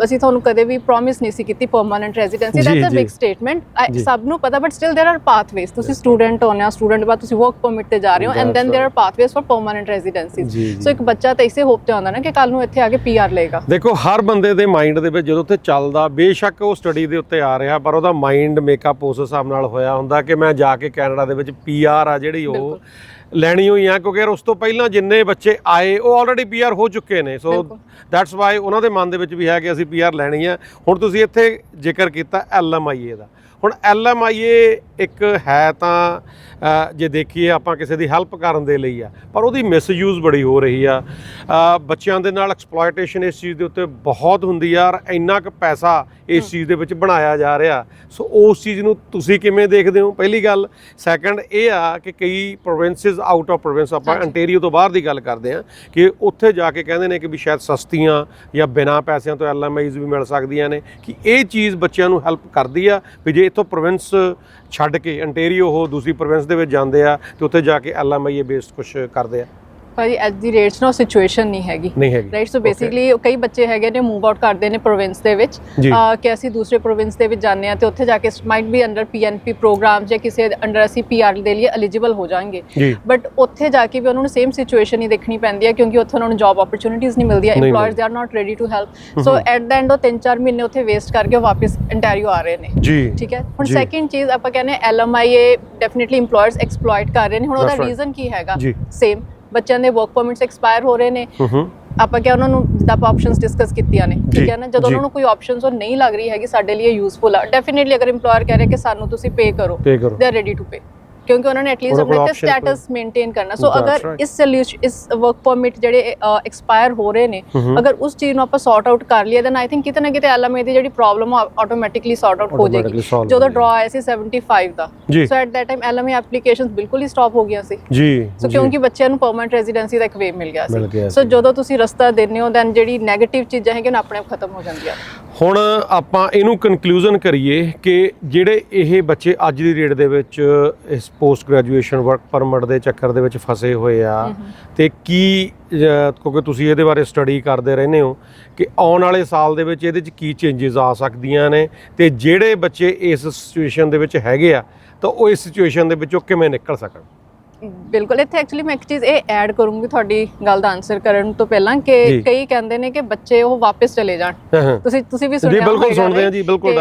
[SPEAKER 2] ਅਸੀਂ ਤੁਹਾਨੂੰ ਕਦੇ ਵੀ ਪ੍ਰੋਮਿਸ ਨਹੀਂ ਸੀ ਕੀਤੀ permanent residency
[SPEAKER 1] that's
[SPEAKER 2] a big
[SPEAKER 1] statement
[SPEAKER 2] ਸਭ ਨੂੰ ਪਤਾ but still there are pathways ਤੁਸੀਂ ਸਟੂਡੈਂਟ ਹੋ ਸਟੂਡੈਂਟ ਬਾਅਦ ਤੁਸੀਂ ਵਰਕ ਪਰਮਿਟ ਤੇ ਜਾ ਰਹੇ ਹੋ and
[SPEAKER 1] then
[SPEAKER 2] there are pathways for
[SPEAKER 1] permanent residency
[SPEAKER 2] so ਇੱਕ ਬੱਚਾ ਤਾਂ ਇਸੇ ਹੋਪ ਤੇ ਆਉਂਦਾ ਨਾ ਕਿ ਕੱਲ ਨੂੰ ਇੱਥੇ ਆ ਕੇ ਪੀਆਰ ਲਏਗਾ
[SPEAKER 1] ਦੇਖੋ ਹਰ ਬੰਦੇ ਦੇ ਮਾਈਂਡ ਦੇ ਵਿੱਚ ਜਦੋਂ ਉੱਥੇ ਚੱਲਦਾ ਬੇਸ਼ੱਕ ਉਹ ਸਟੱਡੀ ਦੇ ਉੱਤੇ ਆ ਰਿਹਾ ਪਰ ਉਹਦਾ ਮਾਈਂਡ ਮੇਕਅਪ ਉਸ ਹਿਸਾਬ ਨਾਲ ਹੋਇਆ ਹੁੰਦਾ ਕਿ ਮੈਂ ਜਾ ਕੇ ਕੈਨੇਡਾ ਦੇ ਵਿੱਚ ਪੀਆਰ ਆ ਜਿਹੜੀ ਉਹ। ਲੈਣੀ ਹੋਈ ਆ ਕਿਉਂਕਿ ਉਸ ਤੋਂ ਪਹਿਲਾਂ ਜਿੰਨੇ ਬੱਚੇ ਆਏ ਉਹ ਆਲਰੇਡੀ ਪੀਆਰ ਹੋ ਚੁੱਕੇ ਨੇ ਸੋ। ਦੈਟਸ ਵਾਈ ਉਹਨਾਂ ਦੇ ਮਨ ਦੇ ਵਿੱਚ ਵੀ ਹੈ ਕਿ ਅਸੀਂ ਪੀਆਰ ਲੈਣੀ ਆ ਹੁਣ ਤੁਸੀਂ ਇੱਥੇ ਜ਼ਿਕਰ ਕੀਤਾ ਐਲਐਮਆਈਏ ਦਾ ਹੁਣ ਐਲਐਮਆਈਏ ਇੱਕ ਹੈ ਤਾਂ ਜੇ ਦੇਖੀਏ ਆਪਾਂ ਕਿਸੇ ਦੀ ਹੈਲਪ ਕਰਨ ਦੇ ਲਈ ਆ ਪਰ ਉਹਦੀ ਮਿਸਯੂਜ਼ ਬੜੀ ਹੋ ਰਹੀ ਆ। ਬੱਚਿਆਂ ਦੇ ਨਾਲ ਐਕਸਪਲੋਇਟੇਸ਼ਨ ਇਸ ਚੀਜ਼ ਦੇ ਉੱਤੇ ਬਹੁਤ ਹੁੰਦੀ ਆ ਔਰ ਇੰਨਾ ਕੁ ਪੈਸਾ ਇਸ ਚੀਜ਼ ਦੇ ਵਿੱਚ ਬਣਾਇਆ ਜਾ ਰਿਹਾ। ਸੋ ਉਸ ਚੀਜ਼ ਨੂੰ ਤੁਸੀਂ ਕਿਵੇਂ ਦੇਖਦੇ ਹੋ? ਪਹਿਲੀ ਗੱਲ। ਸੈਕੰਡ ਇਹ ਆ ਕਿ ਕਈ ਪ੍ਰੋਵਿੰਸਸ ਆਊਟ ਆਫ ਪ੍ਰੋਵਿੰਸ ਆਪਾਂ। ਅੰਟੇਰੀਓ ਤੋਂ ਬਾਹਰ ਦੀ ਗੱਲ ਕਰਦੇ ਆ ਕਿ ਉੱਥੇ ਜਾ ਕੇ ਕਹਿੰਦੇ ਨੇ ਕਿ ਵੀ ਸ਼ਾਇਦ ਸਸਤੀਆਂ ਜਾਂ ਬਿਨਾਂ ਪੈਸਿਆਂ ਤੋਂ ਐਲਐਮਆਈਜ਼ ਵੀ ਮਿਲ ਸਕਦੀਆਂ ਨੇ ਕਿ ਇਹ ਚੀਜ਼ ਬੱਚਿਆਂ ਨੂੰ ਹੈਲਪ ਕਰਦੀ ਆ ਵੀ ਜੇ ਇੱਥੋਂ ਪ੍ਰੋਵਿੰਸ ਛੱਡ ਕੇ ਅੰਟੇਰੀਓ ਉਹ ਦੂਸਰੀ ਪ੍ਰੋਵਿੰਸ ਦੇ ਵਿੱਚ ਜਾਂਦੇ ਆ ਤੇ ਉੱਥੇ ਜਾ ਕੇ ਐਲਐਮਆਈਏ ਬੇਸਡ ਕੁਝ ਕਰਦੇ ਆ।
[SPEAKER 2] ਭਾਜੀ ਐਟ ਦੀ ਰੇਟਸ ਨਾਲ ਸਿਚੁਏਸ਼ਨ ਨਹੀਂ ਹੈਗੀ।
[SPEAKER 1] ਨਹੀਂ ਹੈਗੀ।
[SPEAKER 2] ਰਾਈਟ ਸੋ ਬੇਸਿਕਲੀ ਕਈ ਬੱਚੇ ਹੈਗੇ ਨੇ ਮੂਵ ਆਊਟ ਕਰਦੇ ਨੇ ਪ੍ਰੋਵਿੰਸ ਦੇ ਵਿੱਚ। ਕਿ ਅਸੀਂ ਦੂਸਰੇ ਪ੍ਰੋਵਿੰਸ ਦੇ ਵਿੱਚ ਜਾਂਦੇ ਆ ਤੇ ਉੱਥੇ ਜਾ ਕੇ might be under PNP program ਜਾਂ ਕਿਸੇ ਅੰਡਰ ਅਸੀਂ ਪੀਆਰ ਦੇ ਲਈ ਐਲੀਜੀਬਲ ਹੋ
[SPEAKER 1] ਜਾਣਗੇ।
[SPEAKER 2] ਬਟ ਉੱਥੇ ਜਾ ਕੇ ਵੀ ਉਹਨਾਂ ਨੂੰ ਸੇਮ ਸਿਚੁਏਸ਼ਨ ਹੀ ਦੇਖਣੀ ਪੈਂਦੀ ਹੈ ਕਿਉਂਕਿ ਉੱਥੇ ਉਹਨਾਂ ਨੂੰ ਜੌਬ ਓਪਰਚ्युनिटीज ਨਹੀਂ ਮਿਲਦੀਆਂ employers they are not ready to help so at the end ਉਹ 3-4 ਮਹੀਨੇ ਉੱਥੇ ਵੇਸਟ ਕਰਕੇ ਵਾਪਸ ਅੰਟਾਰੀਓ ਆ ਰਹੇ ਨੇ।
[SPEAKER 1] ਜੀ।
[SPEAKER 2] ਠੀਕ ਹੈ? ਹੁਣ ਸੈਕਿੰਡ ਚੀਜ਼ ਆਪਾਂ ਕਹਿੰਦੇ ਐਲਐਮਆਈਏ ਡੈਫੀਨਿਟਲੀ ਏਮਪਲੋਇਰਸ ਐਕਸਪਲੋਇਟ ਕਰ ਰਹੇ ਨੇ। ਹੁਣ ਉਹਦਾ ਰੀਜ਼ਨ ਕੀ ਹੈਗਾ? ਸੇਮ ਬੱਚਿਆਂ ਦੇ ਵਰਕ ਪਰਮਿਟਸ ਐਕਸਪਾਇਰ ਹੋ ਰਹੇ ਨੇ। ਆਪਾਂ ਕਿਹਾ ਉਹਨਾਂ ਨੂੰ ਜਿੱਦਾਂ ਆਪਾਂ ਆਪਸ਼ਨਸ ਡਿਸਕਸ ਕੀਤੀਆਂ ਨੇ। ਠੀਕ ਹੈ ਨਾ? ਜਦੋਂ। ਉਹਨਾਂ ਨੂੰ ਕੋਈ ਆਪਸ਼ਨਸ ਉਹ ਨਹੀਂ ਲੱਗ ਰਹੀ ਹੈਗੀ ਸਾਡੇ ਲਈ ਯੂਜ਼ਫੁਲ ਆ। ਡੈਫੀਨਿਟਲੀ ਅਗਰ EMPLOYER ਕਹਿ ਰਿਹਾ ਕਿ ਸਾਨੂੰ ਤੁਸੀਂ ਪੇ ਕਰੋ
[SPEAKER 1] ਪੇ ਕਰੋ।
[SPEAKER 2] They are ready to pay ਕਿਉਂਕਿ ਉਹਨਾਂ ਨੇ ਐਟਲੀਸਟ ਆਪਣੇ
[SPEAKER 1] option
[SPEAKER 2] ਸਟੇਟਸ ਮੇਨਟੇਨ ਕਰਨਾ ਸੋ ਅਗਰ. ਇਸ ਸੋਲੂਸ਼ਨ ਇਸ ਵਰਕ ਪਰਮਿਟ ਜਿਹੜੇ ਐਕਸਪਾਇਰ ਹੋ ਰਹੇ ਨੇ। ਅਗਰ ਉਸ ਚੀਜ਼ ਨੂੰ ਆਪਾਂ ਸੌਰਟ ਆਊਟ ਕਰ ਲਈਏ ਦੈਨ ਆਈ ਥਿੰਕ ਕਿਤੇ ਨਾ ਕਿਤੇ ਐਲਐਮਏ ਦੀ ਜਿਹੜੀ ਪ੍ਰੋਬਲਮ ਆਟੋਮੈਟਿਕਲੀ ਸੌਰਟ ਆਊਟ ਹੋ ਜਾਏਗੀ ਜਦੋਂ ਡਰਾ ਆਇਆ ਸੀ 75 ਦਾ so at that time LMA applications ਬਿਲਕੁਲ ਹੀ ਸਟਾਪ ਹੋ ਗਈਆਂ ਸੀ
[SPEAKER 1] ਜੀ
[SPEAKER 2] ਸੋ। ਕਿਉਂਕਿ ਬੱਚਿਆਂ ਨੂੰ ਪਰਮਨੈਂਟ ਰੈਜ਼ੀਡੈਂਸੀ ਦਾ ਇੱਕ ਵੇ ਮਿਲ ਗਿਆ ਸੀ ਸੋ। ਜਦੋਂ ਤੁਸੀਂ ਰਸਤਾ ਦਿੰਦੇ ਹੋ ਦੈਨ ਜਿਹੜੀ 네ਗੇਟਿਵ ਚੀਜ਼ਾਂ ਹੈਗੀਆਂ ਆਪਣੇ ਆਪ ਖਤਮ ਹੋ ਜਾਂਦੀਆਂ
[SPEAKER 1] ਹੁਣ ਆਪਾਂ ਇਹਨੂੰ ਕਨਕਲੂਜਨ ਕਰੀਏ ਕਿ ਜਿਹੜੇ ਇਹ ਬੱਚੇ ਅੱਜ ਦੀ ਡੇਟ ਦੇ ਵਿੱਚ ਇਸ ਪੋਸਟ ਗ੍ਰੈਜੂਏਸ਼ਨ ਵਰਕ ਪਰਮਿਟ ਦੇ ਚੱਕਰ ਦੇ ਵਿੱਚ ਫਸੇ ਹੋਏ ਆ ਤੇ ਕੀ ਕਿਉਂਕਿ ਤੁਸੀਂ ਇਹਦੇ ਬਾਰੇ ਸਟੱਡੀ ਕਰਦੇ ਰਹਿੰਦੇ ਹੋ ਕਿ ਆਉਣ ਵਾਲੇ ਸਾਲ ਦੇ ਵਿੱਚ ਇਹਦੇ ਵਿੱਚ ਕੀ ਚੇਂਜਸ ਆ ਸਕਦੀਆਂ ਨੇ ਤੇ ਜਿਹੜੇ ਬੱਚੇ ਇਸ ਸਿਚੁਏਸ਼ਨ ਦੇ ਵਿੱਚ ਹੈਗੇ ਆ ਤਾਂ ਉਹ ਇਸ ਸਿਚੁਏਸ਼ਨ ਦੇ ਵਿੱਚੋਂ ਕਿਵੇਂ ਨਿਕਲ ਸਕਣ?
[SPEAKER 2] ਬਿਲਕੁਲ ਇੱਥੇ ਐਕਚੁਅਲੀ ਮੈਂ ਇੱਕ ਚੀਜ਼ ਇਹ ਐਡ ਕਰੂੰਗੀ ਤੁਹਾਡੀ ਗੱਲ ਦਾ ਆਨਸਰ ਕਰਨ ਤੋਂ ਪਹਿਲਾਂ। ਕਿ ਕਈ ਕਹਿੰਦੇ ਨੇ ਕਿ ਬੱਚੇ ਉਹ ਵਾਪਸ ਚਲੇ ਜਾਣ। ਤੁਸੀਂ ਤੁਸੀਂ ਵੀ
[SPEAKER 1] ਜੀ,
[SPEAKER 2] ਸੁਣਿਆ
[SPEAKER 1] ਬਿਲਕੁਲ ਸੁਣਦੇ ਹਾਂ ਜੀ? ਬਿਲਕੁਲ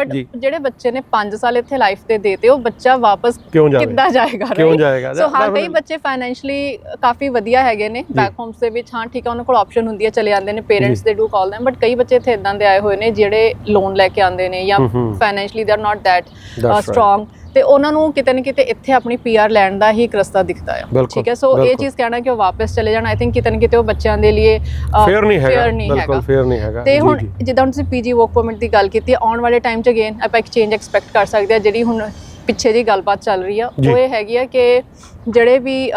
[SPEAKER 2] but
[SPEAKER 1] ਜੀ।
[SPEAKER 2] ਜਿਹੜੇ ਬੱਚੇ ਨੇ 5 ਸਾਲ ਇੱਥੇ ਲਾਈਫ ਤੇ ਦੇਤੇ ਉਹ ਬੱਚਾ ਵਾਪਸ ਕਿੱਦਾਂ ਜਾਏਗਾ
[SPEAKER 1] ਕਿਉਂ? ਜਾਏਗਾ?
[SPEAKER 2] ਸੋ ਹਾਂ ਕਈ. ਬੱਚੇ ਫਾਈਨੈਂਸ਼ਲੀ ਕਾਫੀ ਵਧੀਆ ਹੈਗੇ ਨੇ ਬੈਕ ਹੋਮਸ ਦੇ ਵਿੱਚ ਹਾਂ ਠੀਕ ਹੈ ਉਹਨਾਂ ਕੋਲ ਆਪਸ਼ਨ ਹੁੰਦੀ ਹੈ ਚਲੇ ਜਾਂਦੇ ਨੇ ਪੇਰੈਂਟਸ। ਦੇ ਡੂ ਕਾਲ them ਬਟ ਕਈ ਬੱਚੇ ਇੱਥੇ ਇਦਾਂ ਦੇ ਆਏ ਹੋਏ ਨੇ ਜਿਹੜੇ ਲੋਨ ਲੈ ਕੇ ਆਉਂਦੇ ਨੇ ਜਾਂ। ਫਾਈਨੈਂਸ਼ਲੀ ਦੇ ਆਰ ਨਾਟ
[SPEAKER 1] right.
[SPEAKER 2] ਸਟਰੋਂਗ ਤੇ ਉਹਨਾਂ ਨੂੰ ਕਿਤੇ ਨਾ ਕਿਤੇ ਇੱਥੇ ਆਪਣੀ ਪੀਆਰ ਲੈਣ ਦਾ ਹੀ ਇੱਕ ਰਸਤਾ ਦਿਖਦਾ ਹੈ
[SPEAKER 1] ਬਿਲਕੁਲ,
[SPEAKER 2] ਠੀਕ ਹੈ ਸੋ ਇਹ। ਚੀਜ਼ ਕਹਿਣਾ ਕਿ ਉਹ ਵਾਪਸ ਚਲੇ ਜਾਣ ਆਈ ਥਿੰਕ ਕਿਤੇ ਨਾ ਕਿਤੇ ਉਹ ਬੱਚਿਆਂ ਦੇ ਲਈ
[SPEAKER 1] ਫੇਅਰ ਨਹੀਂ ਹੈਗਾ ਬਿਲਕੁਲ ਫੇਅਰ ਨਹੀਂ ਹੈਗਾ
[SPEAKER 2] ਤੇ ਹੁਣ। ਜਿੱਦਾਂ ਹੁਣ ਤੁਸੀਂ ਪੀਜੀ ਵਰਕ ਪਰਮਿਟ ਦੀ ਗੱਲ ਕੀਤੀ ਆਉਣ ਵਾਲੇ ਟਾਈਮ 'ਚ ਅਗੇਨ ਆਪਾਂ ਇੱਕ ਚੇਂਜ ਐਕਸਪੈਕਟ ਕਰ ਸਕਦੇ ਆ ਜਿਹੜੀ ਹੁਣ ਪਿੱਛੇ ਜੀ ਗੱਲਬਾਤ ਚੱਲ ਰਹੀ ਆ। ਉਹ ਇਹ ਹੈਗੀ ਆ ਕਿ ਜਿਹੜੇ ਵੀ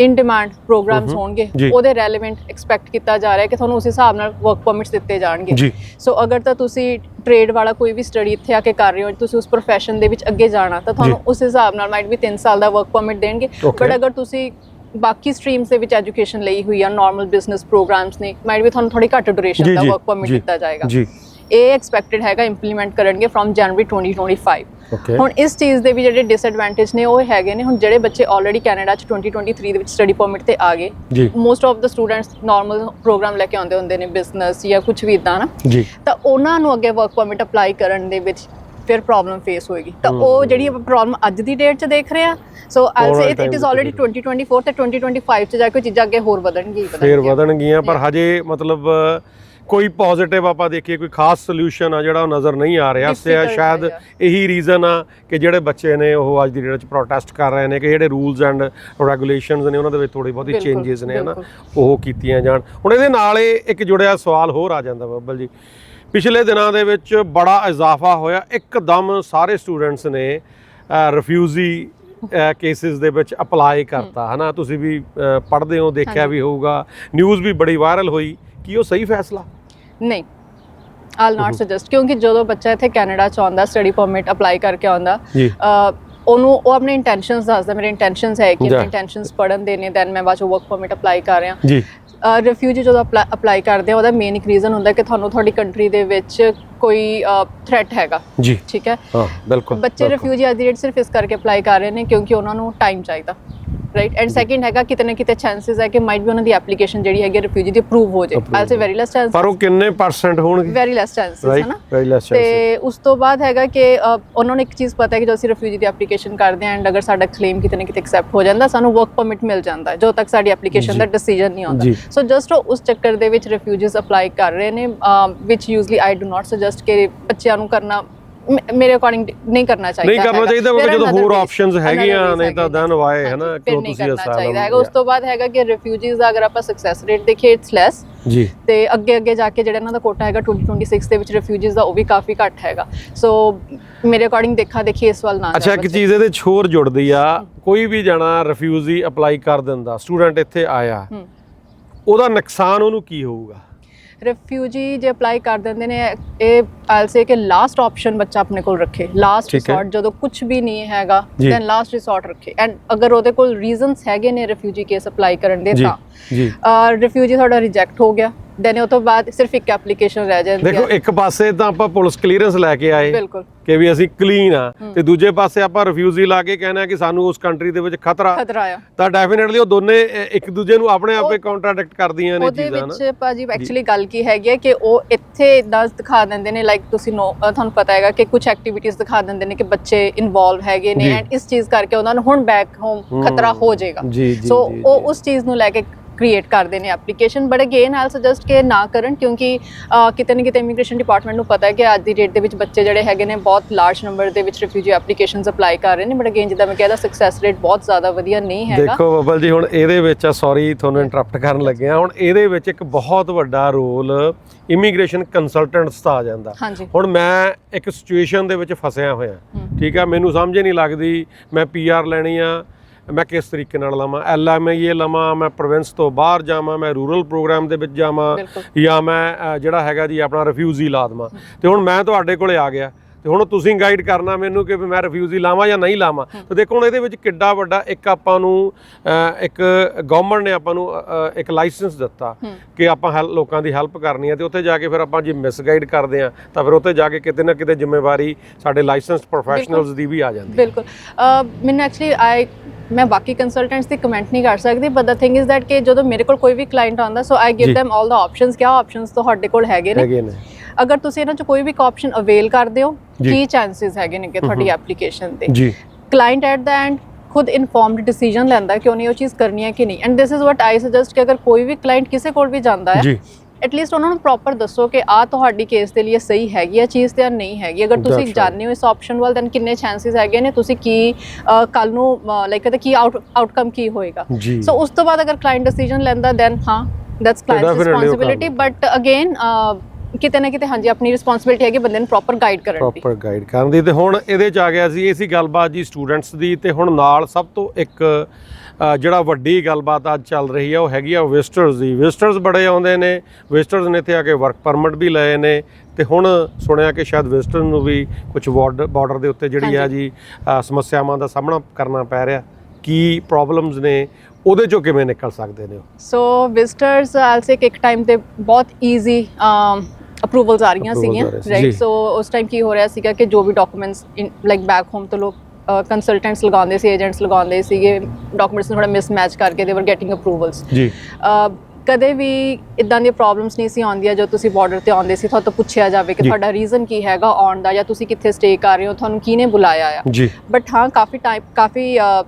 [SPEAKER 2] ਇਨ ਡਿਮਾਂਡ ਪ੍ਰੋਗਰਾਮਸ ਹੋਣਗੇ। ਉਹਦੇ ਰੈਲੇਵੈਂਟ ਐਕਸਪੈਕਟ ਕੀਤਾ ਜਾ ਰਿਹਾ ਹੈ ਕਿ ਤੁਹਾਨੂੰ ਉਸ ਹਿਸਾਬ ਨਾਲ ਵਰਕ ਪਰਮਿਟਸ ਦਿੱਤੇ ਜਾਣਗੇ। ਸੋ ਅਗਰ ਤਾਂ ਤੁਸੀਂ ਟ੍ਰੇਡ ਵਾਲਾ ਕੋਈ ਵੀ ਸਟੱਡੀ ਇੱਥੇ ਆ ਕੇ ਕਰ ਰਹੇ ਹੋ ਤੁਸੀਂ ਉਸ profession ਦੇ ਵਿੱਚ ਅੱਗੇ ਜਾਣਾ ਤਾਂ ਤੁਹਾਨੂੰ। ਉਸ ਹਿਸਾਬ ਨਾਲ ਮਾਈਟ ਵੀ 3 ਸਾਲ ਦਾ ਵਰਕ ਪਰਮਿਟ ਦੇਣਗੇ. ਬਟ ਅਗਰ ਤੁਸੀਂ ਬਾਕੀ ਸਟਰੀਮਸ ਦੇ ਵਿੱਚ ਐਜੂਕੇਸ਼ਨ ਲਈ ਹੋਈ ਆ ਨਾਰਮਲ ਬਿਜ਼ਨਸ ਪ੍ਰੋਗਰਾਮਸ ਨੇ ਮਾਈਟ ਵੀ ਤੁਹਾਨੂੰ ਥੋੜੀ ਘੱਟ ਡਿਊਰੇਸ਼ਨ ਦਾ ਵਰਕ ਪਰਮਿਟ ਦਿੱਤਾ ਜਾਏਗਾ।
[SPEAKER 1] ਜੀ।
[SPEAKER 2] ਇਹ ਐਕਸਪੈਕਟਡ ਹੈਗਾ ਇੰਪਲੀਮੈਂਟ ਕਰਨਗੇ ਫਰਮ ਜਨਵਰੀ 2025
[SPEAKER 1] ਓਕੇ
[SPEAKER 2] ਹੁਣ ਇਸ ਚੀਜ਼ ਦੇ ਵੀ ਜਿਹੜੇ ਡਿਸਐਡਵਾਂਟੇਜ ਨੇ ਉਹ ਹੈਗੇ ਨੇ। ਹੁਣ ਜਿਹੜੇ ਬੱਚੇ ਆਲਰੇਡੀ ਕੈਨੇਡਾ ਚ 2023 ਦੇ ਵਿੱਚ ਸਟੱਡੀ ਪਰਮਿਟ ਤੇ ਆ ਗਏ most of the students normal program ਲੈ ਕੇ ਆਉਂਦੇ ਹੁੰਦੇ ਨੇ ਬਿਜ਼ਨਸ ਜਾਂ ਕੁਝ ਵੀ ਇਦਾਂ ਨਾ।
[SPEAKER 1] ਜੀ।
[SPEAKER 2] ਤਾਂ ਉਹਨਾਂ ਨੂੰ ਅੱਗੇ ਵਰਕ ਪਰਮਿਟ ਅਪਲਾਈ ਕਰਨ ਦੇ ਵਿੱਚ ਫਿਰ ਪ੍ਰੋਬਲਮ ਫੇਸ ਹੋਏਗੀ। ਤਾਂ ਉਹ ਜਿਹੜੀ ਪ੍ਰੋਬਲਮ ਅੱਜ ਦੀ ਡੇਟ 'ਚ ਦੇਖ ਰਹੇ ਆ
[SPEAKER 1] so
[SPEAKER 2] I
[SPEAKER 1] say
[SPEAKER 2] it
[SPEAKER 1] is
[SPEAKER 2] already 2024 ਤੇ 2025 'ਚ ਜਾ ਕੇ ਚੀਜ਼ਾਂ ਅੱਗੇ ਹੋਰ ਵਧਣਗੀਆਂ
[SPEAKER 1] ਫੇਰ।
[SPEAKER 2] ਵਧਣਗੀਆਂ
[SPEAKER 1] ਪਰ ਹਜੇ ਮਤਲਬ ਕੋਈ ਪੋਜ਼ਿਟਿਵ ਆਪਾਂ ਦੇਖੀਏ ਕੋਈ ਖਾਸ ਸੋਲੂਸ਼ਨ ਆ ਜਿਹੜਾ ਉਹ ਨਜ਼ਰ ਨਹੀਂ ਆ ਰਿਹਾ। ਸੇ ਸ਼ਾਇਦ। ਇਹੀ ਰੀਜ਼ਨ ਆ ਕਿ ਜਿਹੜੇ ਬੱਚੇ ਨੇ ਉਹ ਅੱਜ ਦੀ ਡੇਟ 'ਚ ਪ੍ਰੋਟੈਸਟ ਕਰ ਰਹੇ ਨੇ ਕਿ ਜਿਹੜੇ ਰੂਲਸ ਐਂਡ ਰੈਗੂਲੇਸ਼ਨਸ ਨੇ ਉਹਨਾਂ ਦੇ ਵਿੱਚ ਥੋੜੀ ਬਹੁਤੀ ਚੇਂਜਸ ਨੇ ਹਨਾ। ਉਹ ਕੀਤੀਆਂ ਜਾਣ। ਹੁਣ ਇਹਦੇ ਨਾਲ ਇਹ ਇੱਕ ਜੁੜਿਆ ਸਵਾਲ ਹੋਰ ਆ ਜਾਂਦਾ ਬੱਬਲ ਜੀ। ਪਿਛਲੇ ਦਿਨਾਂ ਦੇ ਵਿੱਚ ਬੜਾ ਇਜ਼ਾਫਾ ਹੋਇਆ। ਇੱਕਦਮ ਸਾਰੇ ਸਟੂਡੈਂਟਸ ਨੇ ਰਿਫਿਊਜੀ ਕੇਸਿਸ ਦੇ ਵਿੱਚ ਅਪਲਾਈ ਕਰਤਾ ਹਨਾ? ਤੁਸੀਂ ਵੀ ਪੜ੍ਹਦੇ ਹੋ ਦੇਖਿਆ। ਵੀ ਹੋਊਗਾ। ਨਿਊਜ਼ ਵੀ ਬੜੀ ਵਾਇਰਲ ਹੋਈ। ਕੀ ਉਹ ਸਹੀ ਫੈਸਲਾ?
[SPEAKER 2] ਨਹੀਂ ਆਲ ਨਾਟ ਸੁਜੈਸਟ ਕਿਉਂਕਿ ਜਦੋਂ ਬੱਚਾ ਇੱਥੇ ਕੈਨੇਡਾ ਚ ਆਉਂਦਾ ਸਟੱਡੀ ਪਰਮਿਟ ਅਪਲਾਈ ਕਰਕੇ ਆਉਂਦਾ ਉਹਨੂੰ ਉਹ ਆਪਣੇ ਇੰਟੈਂਸ਼ਨਸ ਦੱਸਦਾ ਮੇਰੇ ਇੰਟੈਂਸ਼ਨਸ ਹੈ ਕਿ। ਮੇਰੇ ਇੰਟੈਂਸ਼ਨਸ ਪੜਨ ਦੇ ਨੇ ਦੈਨ ਮੈਂ ਬਾਅਦ ਚੋਂ ਵਰਕ ਪਰਮਿਟ ਅਪਲਾਈ ਕਰ ਰਿਹਾ।
[SPEAKER 1] ਜੀ।
[SPEAKER 2] ਰਿਫਿਊਜੀ ਜਦੋਂ ਅਪਲਾਈ ਕਰਦੇ ਆ ਉਹਦਾ ਮੇਨ ਇੱਕ ਰੀਜ਼ਨ ਹੁੰਦਾ ਕਿ ਤੁਹਾਨੂੰ ਤੁਹਾਡੀ ਕੰਟਰੀ ਦੇ ਵਿੱਚ ਕੋਈ ਥ੍ਰੈਟ ਹੈਗਾ।
[SPEAKER 1] ਜੀ।
[SPEAKER 2] ਠੀਕ ਹੈ?
[SPEAKER 1] ਹਾਂ ਬਿਲਕੁਲ
[SPEAKER 2] ਬੱਚੇ। ਰਿਫਿਊਜੀ ਅੱਜ ਦੀ ਡੇਟ ਸਿਰਫ ਇਸ ਕਰਕੇ ਅਪਲਾਈ ਕਰ ਰਹੇ ਨੇ ਕਿਉਂਕਿ ਉਹਨਾਂ ਨੂੰ ਟਾਈਮ ਚਾਹੀਦਾ। ਰਾਈਟ ਐਂਡ ਸੈਕਿੰਡ ਹੈਗਾ ਕਿਤੇ ਨਾ ਕਿਤੇ ਚਾਂਸਸ ਹੈ ਕਿ ਮਾਈਟ ਵੀ ਉਹਨਾਂ ਦੀ ਐਪਲੀਕੇਸ਼ਨ ਜਿਹੜੀ ਹੈਗੀ ਰਿਫਿਊਜੀ ਦੀ ਅਪਰੂਵ ਹੋ ਜਾਏ। ਸੇ ਵੈਰੀ ਲੈਸ ਚਾਂਸ
[SPEAKER 1] ਪਰ ਉਹ ਕਿੰਨੇ ਪਰਸੈਂਟ ਹੋਣਗੇ?
[SPEAKER 2] ਵੈਰੀ ਲੈਸ ਚਾਂਸਸ ਹੈ ਨਾ
[SPEAKER 1] ਵੈਰੀ ਲੈਸ
[SPEAKER 2] ਤੇ ਉਸ ਤੋਂ ਬਾਅਦ ਹੈਗਾ ਕਿ ਉਹਨਾਂ ਨੂੰ ਇੱਕ ਚੀਜ਼ ਪਤਾ ਹੈ ਕਿ ਜਦੋਂ ਅਸੀਂ ਰਿਫਿਊਜੀ ਦੀ ਐਪਲੀਕੇਸ਼ਨ ਕਰਦੇ ਹਾਂ ਐਂਡ ਅਗਰ ਸਾਡਾ ਕਲੇਮ ਕਿਤੇ ਨਾ ਕਿਤੇ ਐਕਸੈਪਟ ਹੋ ਜਾਂਦਾ ਸਾਨੂੰ ਵਰਕ ਪਰਮਿਟ ਮਿਲ ਜਾਂਦਾ ਹੈ ਜਦੋਂ ਤੱਕ ਸਾਡੀ ਐਪਲੀਕੇਸ਼ਨ ਦਾ ਡਿਸੀਜਨ ਨਹੀਂ ਆਉਂਦਾ। ਸੋ ਜਸਟ ਉਸ ਚੱਕਰ ਦੇ ਵਿੱਚ ਰਿਫਿਊਜੀਸ ਅਪਲਾਈ ਕਰ ਰਹੇ ਨੇ ਵਿਚ usually I do not suggest ਕਿ ਬੱਚਿਆਂ ਨੂੰ ਕਰਨਾ ਮੇਰੇ ਅਕੋਰਡਿੰਗ ਨਹੀਂ ਕਰਨਾ ਚਾਹੀਦਾ
[SPEAKER 1] ਨਹੀਂ ਕਰਨਾ। ਚਾਹੀਦਾ ਕਿਉਂਕਿ ਜਦੋਂ ਹੋਰ ਆਪਸ਼ਨਸ ਹੈਗੀਆਂ ਨਹੀਂ ਤਾਂ ਦੈਨ ਵਾਏ ਹੈ ਨਾ? ਕਿਉਂ
[SPEAKER 2] ਨਹੀਂ
[SPEAKER 1] ਤੁਸੀਂ
[SPEAKER 2] ਕਰਨਾ ਚਾਹੀਦਾ ਹੈਗਾ। ਉਸ ਤੋਂ ਬਾਅਦ ਹੈਗਾ ਕਿ ਰਿਫਿਊਜੀਸ ਦਾ ਅਗਰ ਆਪਾਂ ਸਕਸੈਸ ਰੇਟ ਦੇਖੀਏ ਇਟਸ ਲੈਸ
[SPEAKER 1] ਜੀ।
[SPEAKER 2] ਤੇ ਅੱਗੇ ਅੱਗੇ ਜਾ ਕੇ ਜਿਹੜਾ ਇਹਨਾਂ ਦਾ ਕੋਟਾ ਹੈਗਾ 2026 ਦੇ ਵਿੱਚ ਰਿਫਿਊਜੀਸ ਦਾ ਉਹ ਵੀ ਕਾਫੀ ਘੱਟ ਹੈਗਾ। ਸੋ ਮੇਰੇ ਅਕੋਰਡਿੰਗ ਦੇਖਾ ਦੇਖੀ ਇਸ ਵੱਲ ਨਾ
[SPEAKER 1] ਅੱਛਾ ਇੱਕ। ਚੀਜ਼ ਇਹਦੇ ਹੋਰ ਜੁੜਦੀ ਆ। ਕੋਈ ਵੀ ਜਣਾ ਰਿਫਿਊਜੀ ਅਪਲਾਈ ਕਰ ਦਿੰਦਾ ਸਟੂਡੈਂਟ ਇੱਥੇ ਆਇਆ। ਉਹਦਾ ਨੁਕਸਾਨ ਉਹਨੂੰ ਕੀ ਹੋਊਗਾ?
[SPEAKER 2] ਰਿਫਿਊਜੀ ਜੇ ਅਪਲਾਈ ਕਰ ਦਿੰਦੇ ਨੇ ਇਹ ਆਲ ਸੇ ਕਿ ਲਾਸਟ ਆਪਸ਼ਨ ਬੱਚਾ ਆਪਣੇ ਕੋਲ ਰੱਖੇ ਲਾਸਟ। ਰਿਸੋਰਟ ਜਦੋਂ ਕੁਝ ਵੀ ਨਹੀਂ ਹੈਗਾ। ਦੈਨ ਲਾਸਟ ਰਿਸੋਰਟ ਰੱਖੇ ਐਂਡ ਅਗਰ ਉਹਦੇ ਕੋਲ ਰੀਜ਼ਨਸ ਹੈਗੇ ਨੇ ਰਿਫਿਊਜੀ ਕੇਸ ਅਪਲਾਈ ਕਰਨ ਦੇ ਤਾਂ
[SPEAKER 1] ਜੀ।
[SPEAKER 2] ਰਿਫਿਊਜੀ ਤੁਹਾਡਾ ਰਿਜੈਕਟ ਹੋ ਗਿਆ। ਦੈਨ ਉਹ ਤੋਂ ਬਾਅਦ ਸਿਰਫ ਇੱਕ ਐਪਲੀਕੇਸ਼ਨ ਰਹਿ ਜਾਂਦੀ
[SPEAKER 1] ਦੇਖੋ
[SPEAKER 2] ਹੈ
[SPEAKER 1] ਇੱਕ ਪਾਸੇ ਤਾਂ ਆਪਾਂ ਪੁਲਿਸ ਕਲੀਅਰੈਂਸ ਲੈ ਕੇ ਆਏ
[SPEAKER 2] ਬਿਲਕੁਲ।
[SPEAKER 1] ਕਿ ਵੀ ਅਸੀਂ ਕਲੀਨ ਆ ਤੇ ਦੂਜੇ ਪਾਸੇ ਆਪਾਂ ਰਿਫਿਊਜੀ ਲਾ ਕੇ ਕਹਿੰਦੇ ਆ ਕਿ ਸਾਨੂੰ ਉਸ ਕੰਟਰੀ ਦੇ ਵਿੱਚ ਖਤਰਾ
[SPEAKER 2] ਖਤਰਾ ਆ।
[SPEAKER 1] ਤਾਂ ਡੈਫੀਨਿਟਲੀ ਉਹ ਦੋਨੇ ਇੱਕ ਦੂਜੇ ਨੂੰ ਆਪਣੇ ਆਪੇ ਕੰਟਰਾਡਿਕਟ ਕਰਦੀਆਂ ਨੇ
[SPEAKER 2] ਉਹਦੇ
[SPEAKER 1] ਚੀਜ਼ਾਂ ਨਾ।
[SPEAKER 2] ਵਿੱਚ ਭਾਜੀ ਐਕਚੁਅਲੀ ਗੱਲ ਕੀ ਹੈਗੀ ਹੈ ਕਿ ਉਹ ਇੱਥੇ ਇਦਾਂ ਦਿਖਾ ਦਿੰਦੇ ਨੇ ਲਾਈਕ ਤੁਸੀਂ ਤੁਹਾਨੂੰ ਪਤਾ ਹੈਗਾ ਕਿ ਕੁਝ ਐਕਟੀਵਿਟੀਜ਼ ਦਿਖਾ ਦਿੰਦੇ ਨੇ ਕਿ ਬੱਚੇ ਇਨਵੋਲਵ ਹੈਗੇ ਨੇ। ਐਂਡ ਇਸ ਚੀਜ਼ ਕਰਕੇ ਉਹਨਾਂ ਨੂੰ ਹੁਣ ਬੈਕ ਹੋਮ ਖਤਰਾ ਹੋ ਜਾਏਗਾ। ਸੋ ਉਹ। ਉਸ ਚੀਜ਼ ਨੂੰ ਲੈ ਕੇ ਕ੍ਰੀਏਟ ਕਰਦੇ ਨੇ application but again I suggest ਕਿ ਨਾ ਕਰਨ ਕਿਉਂਕਿ ਕਿਤੇ ਨਾ ਕਿਤੇ ਇਮੀਗ੍ਰੇਸ਼ਨ ਡਿਪਾਰਟਮੈਂਟ ਨੂੰ ਪਤਾ ਹੈ ਕਿ ਅੱਜ ਦੀ ਡੇਟ ਦੇ ਵਿੱਚ ਬੱਚੇ ਜਿਹੜੇ ਹੈਗੇ ਨੇ ਬਹੁਤ ਲਾਰਜ ਨੰਬਰ ਦੇ ਵਿੱਚ ਰਿਫਿਊਜੀ ਐਪਲੀਕੇਸ਼ਨਸ ਅਪਲਾਈ ਕਰ ਰਹੇ ਨੇ ਬਟ ਅਗੇਨ ਜਿੱਦਾਂ ਮੈਂ ਕਿਹਾ ਸਕਸੈਸ ਰੇਟ ਬਹੁਤ ਜ਼ਿਆਦਾ ਵਧੀਆ ਨਹੀਂ ਹੈਗਾ।
[SPEAKER 1] ਦੇਖੋ ਬੱਬਲ ਜੀ ਹੁਣ ਇਹਦੇ ਵਿੱਚ ਸੌਰੀ ਤੁਹਾਨੂੰ ਇੰਟਰਰਪਟ ਕਰਨ ਲੱਗਿਆ ਹੁਣ ਇਹਦੇ ਵਿੱਚ ਇੱਕ ਬਹੁਤ ਵੱਡਾ ਰੋਲ ਇਮੀਗ੍ਰੇਸ਼ਨ ਕੰਸਲਟੈਂਟਸ ਦਾ ਆ ਜਾਂਦਾ। ਹੁਣ ਮੈਂ ਇੱਕ ਸਿਚੁਏਸ਼ਨ ਦੇ ਵਿੱਚ ਫਸਿਆ ਹੋਇਆ। ਠੀਕ ਆ ਮੈਨੂੰ ਸਮਝ ਨਹੀਂ ਲੱਗਦੀ ਮੈਂ ਪੀਆਰ ਲੈਣੀ ਆ ਮੈਂ ਕਿਸ ਤਰੀਕੇ ਨਾਲ ਲਵਾਂ? ਐਲਐਮਆਈ ਲਵਾਂ ਮੈਂ ਪ੍ਰੋਵਿੰਸ ਤੋਂ ਬਾਹਰ ਜਾਵਾਂ ਮੈਂ ਰੂਰਲ ਪ੍ਰੋਗਰਾਮ ਦੇ ਵਿੱਚ ਜਾਵਾਂ ਜਾਂ ਮੈਂ ਜਿਹੜਾ ਹੈਗਾ ਜੀ ਆਪਣਾ ਰਿਫਿਊਜੀ ਲਾ ਦੇਵਾਂ। ਤੇ ਹੁਣ ਮੈਂ ਤੁਹਾਡੇ ਕੋਲੇ ਆ ਗਿਆ। ਤੇ ਹੁਣ ਤੁਸੀਂ ਗਾਈਡ ਕਰਨਾ ਮੈਨੂੰ ਕਿ ਵੀ ਮੈਂ ਰਿਫਿਊਜੀ ਲਾਵਾਂ ਜਾਂ ਨਹੀਂ ਲਾਵਾਂ। ਤੇ ਦੇਖੋ ਹੁਣ ਇਹਦੇ ਵਿੱਚ ਕਿੱਡਾ ਵੱਡਾ ਇੱਕ ਆਪਾਂ ਨੂੰ ਇੱਕ ਗਵਰਨਮੈਂਟ ਨੇ ਆਪਾਂ ਨੂੰ ਇੱਕ ਲਾਇਸੈਂਸ ਦਿੱਤਾ। ਕਿ ਆਪਾਂ ਲੋਕਾਂ ਦੀ ਹੈਲਪ ਕਰਨੀ ਹੈ ਤੇ ਉੱਥੇ ਜਾ ਕੇ ਫਿਰ ਆਪਾਂ ਜੇ ਮਿਸਗਾਈਡ ਕਰਦੇ ਆ ਤਾਂ ਫਿਰ ਉੱਥੇ ਜਾ ਕੇ ਕਿਤੇ ਨਾ ਕਿਤੇ ਜ਼ਿੰਮੇਵਾਰੀ ਸਾਡੇ ਲਾਇਸੈਂਸਡ ਪ੍ਰੋਫੈਸ਼ਨਲਸ ਦੀ ਵੀ ਆ ਜਾਂਦੀ ਹੈ।
[SPEAKER 2] ਬਿਲਕੁਲ। ਮੈਨੂੰ ਐਕਚੁਅਲੀ ਆਈ ਮੈਂ ਬਾਕੀ ਕੰਸਲਟੈਂਟਸ ਦੀ ਕਮੈਂਟ ਨਹੀਂ ਕਰ ਸਕਦੀ but the thing is that ਕਿ ਜਦੋਂ ਮੇਰੇ ਕੋਲ ਕੋਈ ਵੀ ਕਲਾਇੰਟ ਆਉਂਦਾ so I
[SPEAKER 1] give
[SPEAKER 2] them all the options ਕਿਆ ਆਪਸ਼ਨਸ ਤੁਹਾਡੇ ਕੋਲ ਹੈਗੇ ਨੇ?
[SPEAKER 1] ਹੈਗੇ ਨੇ।
[SPEAKER 2] ਅਗਰ ਤੁਸੀਂ ਇਹਨਾਂ ਚ ਕੋਈ ਵੀ ਆਪਸ਼ਨ ਅਵੇਲ ਕਰਦੇ ਹੋ। ਕੀ ਚਾਂਸਸ ਹੈਗੇ ਨੇ ਕਿ ਤੁਹਾਡੀ ਐਪਲੀਕੇਸ਼ਨ ਤੇ?
[SPEAKER 1] ਜੀ।
[SPEAKER 2] ਕਲਾਇੰਟ ਐਟ ਦਾ ਐਂਡ ਖੁਦ ਇਨਫੋਰਮਡ ਡਿਸੀਜਨ ਲੈਂਦਾ ਕਿ ਉਹਨੇ ਉਹ ਚੀਜ਼ ਕਰਨੀ ਹੈ ਕਿ ਨਹੀਂ। And this is what I suggest ਕਿ ਅਗਰ ਕੋਈ ਵੀ ਕਲਾਇੰਟ ਕਿਸੇ ਕੋਲ ਵੀ ਜਾਂਦਾ ਹੈ
[SPEAKER 1] ਜੀ।
[SPEAKER 2] ਐਟਲੀਸਟ ਉਹਨਾਂ ਨੂੰ ਪ੍ਰੋਪਰ ਦੱਸੋ ਕਿ ਆ ਤੁਹਾਡੀ ਕੇਸ ਦੇ ਲਈ ਸਹੀ ਹੈਗੀ ਆ ਚੀਜ਼ ਤੇ ਨਹੀਂ ਹੈਗੀ। ਅਗਰ ਤੁਸੀਂ. ਜਾਣਦੇ ਹੋ ਇਸ ਆਪਸ਼ਨ ਵੱਲ ਦੈਨ ਕਿੰਨੇ ਚਾਂਸਸ ਹੈਗੇ ਨੇ ਤੁਸੀਂ ਕੀ ਕੱਲ ਨੂੰ ਲਾਈਕ ਕਹਿੰਦੇ ਕੀ ਆਊਟਕਮ ਕੀ ਹੋਏਗਾ? ਸੋ ਉਸ ਤੋਂ ਬਾਅਦ ਅਗਰ ਕਲਾਇੰਟ ਡਿਸੀਜਨ ਲੈਂਦਾ ਦੈਨ ਹਾਂ ਦੈਟਸ
[SPEAKER 1] ਉਹ
[SPEAKER 2] ਰਿਸਪੌਂਸਿਬਿਲਿਟੀ ਬਟ ਅਗੇਨ ਕਿਤੇ ਨਾ ਕਿਤੇ ਹਾਂਜੀ ਆਪਣੀ ਰਿਸਪੌਂਸਿਬਿਲਿਟੀ ਹੈਗੀ ਬੰਦੇ ਨੂੰ ਪ੍ਰੋਪਰ ਗਾਈਡ ਕਰਨ ਦੀ।
[SPEAKER 1] ਪ੍ਰੋਪਰ ਗਾਈਡ ਕਰਨ ਦੀ। ਤੇ ਹੁਣ ਇਹਦੇ ਚ ਆ ਗਿਆ ਸੀ ਇਹ ਸੀ ਗੱਲਬਾਤ ਜੀ ਸਟੂਡੈਂਟਸ ਦੀ। ਤੇ ਹੁਣ ਨਾਲ ਸਭ ਤੋਂ ਇੱਕ ਅ, ਜਿਹੜਾ ਵੱਡੀ ਗੱਲਬਾਤ ਅੱਜ ਚੱਲ ਰਹੀ ਆ ਉਹ ਹੈਗੀ ਆ ਵਿਜ਼ਟਰਸ ਦੀ। ਵਿਜ਼ਟਰਸ ਬੜੇ ਆਉਂਦੇ ਨੇ। ਵਿਜ਼ਟਰਸ ਨੇ ਇੱਥੇ ਆ ਕੇ ਵਰਕ ਪਰਮਿਟ ਵੀ ਲਏ ਨੇ। ਤੇ ਹੁਣ ਸੁਣਿਆ ਕਿ ਸ਼ਾਇਦ ਵਿਜ਼ਟਰ ਨੂੰ ਵੀ ਕੁਝ ਬਾਰਡਰ ਦੇ ਉੱਤੇ ਜਿਹੜੀ ਆ ਜੀ ਅ, ਸਮੱਸਿਆਵਾਂ ਦਾ ਸਾਹਮਣਾ ਕਰਨਾ ਪੈ ਰਿਹਾ। ਕੀ ਪ੍ਰੋਬਲਮਸ ਨੇ ਉਹਦੇ ਚੋਂ ਕਿਵੇਂ ਨਿਕਲ ਸਕਦੇ ਨੇ ਉਹ?
[SPEAKER 2] ਸੋ ਵਿਜ਼ਟਰਸ ਆਲ ਸੇ ਇੱਕ ਟਾਈਮ ਤੇ ਬਹੁਤ ਈਜ਼ੀ ਅਪਰੂਵਲਸ ਆ ਰਹੀਆਂ
[SPEAKER 1] Approvals
[SPEAKER 2] ਸੀਗੀਆਂ
[SPEAKER 1] ਆ ਰਹੇ ਸੀ,
[SPEAKER 2] ਰਾਈਟ
[SPEAKER 1] ਜੀ।
[SPEAKER 2] ਸੋ ਉਸ ਟਾਈਮ ਕੀ ਹੋ ਰਿਹਾ ਸੀਗਾ ਕਿ ਜੋ ਵੀ ਡਾਕੂਮੈਂਟਸ ਲਾਈਕ ਬੈਕ ਹੋਮ ਤੋਂ ਲੋਕ ਕੰਸਲਟੈਂਟਸ ਲਗਾਉਂਦੇ ਸੀ ਏਜੰਟਸ ਲਗਾਉਂਦੇ ਸੀਗੇ ਡਾਕੂਮੈਂਟਸ ਨੂੰ ਥੋੜਾ ਮਿਸਮੈਚ ਕਰਕੇ ਦੇ ਵਰ ਗੈਟਿੰਗ ਅਪਰੂਵਲਸ
[SPEAKER 1] ਜੀ।
[SPEAKER 2] ਕਦੇ ਵੀ ਇਦਾਂ ਦੀਆਂ ਪ੍ਰੋਬਲਮਸ ਨਹੀਂ ਸੀ ਆਉਂਦੀਆਂ ਜਦੋਂ ਤੁਸੀਂ ਬਾਰਡਰ ਤੇ ਆਉਂਦੇ ਸੀ? ਤੁਹਾਨੂੰ ਪੁੱਛਿਆ ਜਾਵੇ ਕਿ। ਤੁਹਾਡਾ ਰੀਜ਼ਨ ਕੀ ਹੈਗਾ ਆਉਣ ਦਾ ਜਾਂ ਤੁਸੀਂ ਕਿੱਥੇ ਸਟੇ ਕਰ ਰਹੇ ਹੋ? ਤੁਹਾਨੂੰ ਕਿਹਨੇ ਬੁਲਾਇਆ ਆ? ਬਟ ਹਾਂ ਕਾਫੀ ਟਾਈਮ ਕਾਫੀ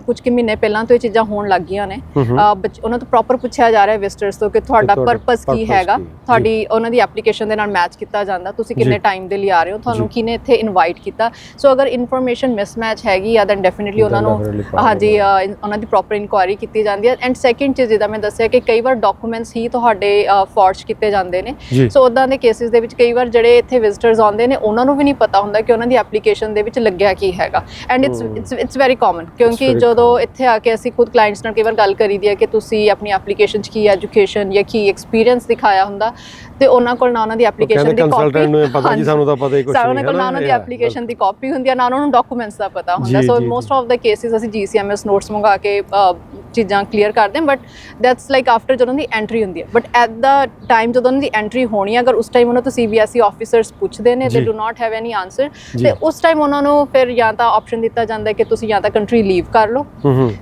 [SPEAKER 2] ਕੁਝ ਕਿ ਮਹੀਨੇ ਪਹਿਲਾਂ ਤੋਂ ਇਹ ਚੀਜ਼ਾਂ ਹੋਣ ਲੱਗ ਗਈਆਂ ਨੇ ਉਹਨਾਂ ਤੋਂ ਪ੍ਰੋਪਰ ਪੁੱਛਿਆ ਜਾ ਰਿਹਾ ਵਿਜ਼ਟਰਸ ਤੋਂ ਕਿ ਤੁਹਾਡਾ ਪਰਪਸ ਕੀ ਹੈਗਾ? ਤੁਹਾਡੀ ਉਹਨਾਂ ਦੀ ਐਪਲੀਕੇਸ਼ਨ ਦੇ ਨਾਲ ਮੈਚ ਕੀਤਾ ਜਾਂਦਾ। ਤੁਸੀਂ ਕਿੰਨੇ। ਟਾਈਮ ਦੇ ਲਈ ਆ ਰਹੇ ਹੋ? ਤੁਹਾਨੂੰ। ਕਿਹਨੇ ਇੱਥੇ ਇਨਵਾਈਟ ਕੀਤਾ? ਸੋ ਅਗਰ ਇਨਫੋਰਮੇਸ਼ਨ ਮਿਸਮੈਚ ਹੈਗੀ ਆ ਦੈਨ ਡੈਫੀਨਿਟਲੀ ਉਹਨਾਂ ਨੂੰ ਹਾਂਜੀ ਉਹਨਾਂ ਦੀ ਪ੍ਰੋਪਰ ਇਨਕੁਆਇਰੀ ਕੀਤੀ ਜਾਂਦੀ ਹੈ। ਐਂਡ ਸੈਕਿੰਡ ਚੀਜ਼ ਜਿਹਦਾ ਮੈਂ ਦੱਸਿਆ ਕਿ ਕਈ ਵਾਰ ਡਾਕੂਮੈਂਟਸ ਹੀ ਤੁਹਾਡੇ ਫੋਰਜ ਕੀਤੇ ਜਾਂਦੇ ਨੇ ਸੋ ਉਦਾਂ ਦੇ ਕੇਸਿਸ ਦੇ ਵਿੱਚ ਕਈ ਵਾਰ ਜਿਹੜੇ ਇੱਥੇ ਵਿਜ਼ਟਰਸ ਆਉਂਦੇ ਨੇ ਉਹਨਾਂ ਨੂੰ ਵੀ ਨਹੀਂ ਪਤਾ ਹੁੰਦਾ ਕਿ ਉਹਨਾਂ ਦੀ ਐਪਲੀਕੇਸ਼ਨ ਦੇ ਵਿੱਚ ਲੱਗਿਆ ਕੀ ਹੈਗਾ and
[SPEAKER 1] it's.
[SPEAKER 2] It's it's very common ਕਿਉਂਕਿ ਜਦੋਂ ਇੱਥੇ ਆ ਕੇ ਅਸੀਂ ਖੁਦ ਕਲਾਇੰਟਸ ਨਾਲ ਕਈ ਵਾਰ ਗੱਲ ਕਰੀਦੀ ਹੈ ਕਿ ਤੁਸੀਂ ਆਪਣੀ ਐਪਲੀਕੇਸ਼ਨ 'ਚ ਕੀ ਐਜੂਕੇਸ਼ਨ ਜਾਂ ਕੀ ਐਕਸਪੀਰੀਅੰਸ ਦਿਖਾਇਆ ਹੁੰਦਾ ਤੇ ਉਹਨਾਂ ਕੋਲ ਨਾ ਉਹਨਾਂ ਦੀ ਐਪਲੀਕੇਸ਼ਨ ਦੀ
[SPEAKER 1] ਕੰਸਲਟੈਂਟ ਨੂੰ ਪਤਾ ਜੀ। ਸਾਨੂੰ ਤਾਂ ਪਤਾ ਹੀ ਕੁਝ ਨਹੀਂ
[SPEAKER 2] ਕੋਲ ਨਾ ਉਹਨਾਂ ਦੀ ਐਪਲੀਕੇਸ਼ਨ ਦੀ ਕਾਪੀ ਹੁੰਦੀ ਹੈ ਨਾ ਉਹਨਾਂ ਨੂੰ ਡਾਕੂਮੈਂਟਸ ਦਾ ਪਤਾ ਹੁੰਦਾ so
[SPEAKER 1] most.
[SPEAKER 2] Of the cases ਅਸੀਂ GCMS ਨੋਟਸ ਮੰਗਾ ਕੇ ਚੀਜ਼ਾਂ ਕਲੀਅਰ ਕਰਦੇ ਹਾਂ ਬਟ ਦੈਟਸ ਲਾਈਕ ਆਫਟਰ ਜਦੋਂ ਦੀ ਐਂਟਰੀ ਐਂਟਰੀ ਹੁੰਦੀ ਹੈ ਬਟ ਐਟ ਦਾ ਟਾਈਮ ਜਦੋਂ ਉਹਨਾਂ ਦੀ ਐਂਟਰੀ ਹੋਣੀ ਹੈ ਅਗਰ ਉਸ ਟਾਈਮ ਉਹਨਾਂ ਤੋਂ ਸੀਬੀਐਸਈ ਆਫੀਸਰਸ E ਪੁੱਛਦੇ ਨੇ they. Do not have any
[SPEAKER 1] answer.
[SPEAKER 2] ਤੇ ਉਸ ਟਾਈਮ ਉਹਨਾਂ ਨੂੰ ਫਿਰ ਜਾਂ ਤਾਂ ਆਪਸ਼ਨ ਦਿੱਤਾ ਜਾਂਦਾ ਹੈ ਕਿ ਤੁਸੀਂ ਜਾਂ ਤਾਂ ਕੰਟਰੀ ਲੀਵ ਕਰ ਲਓ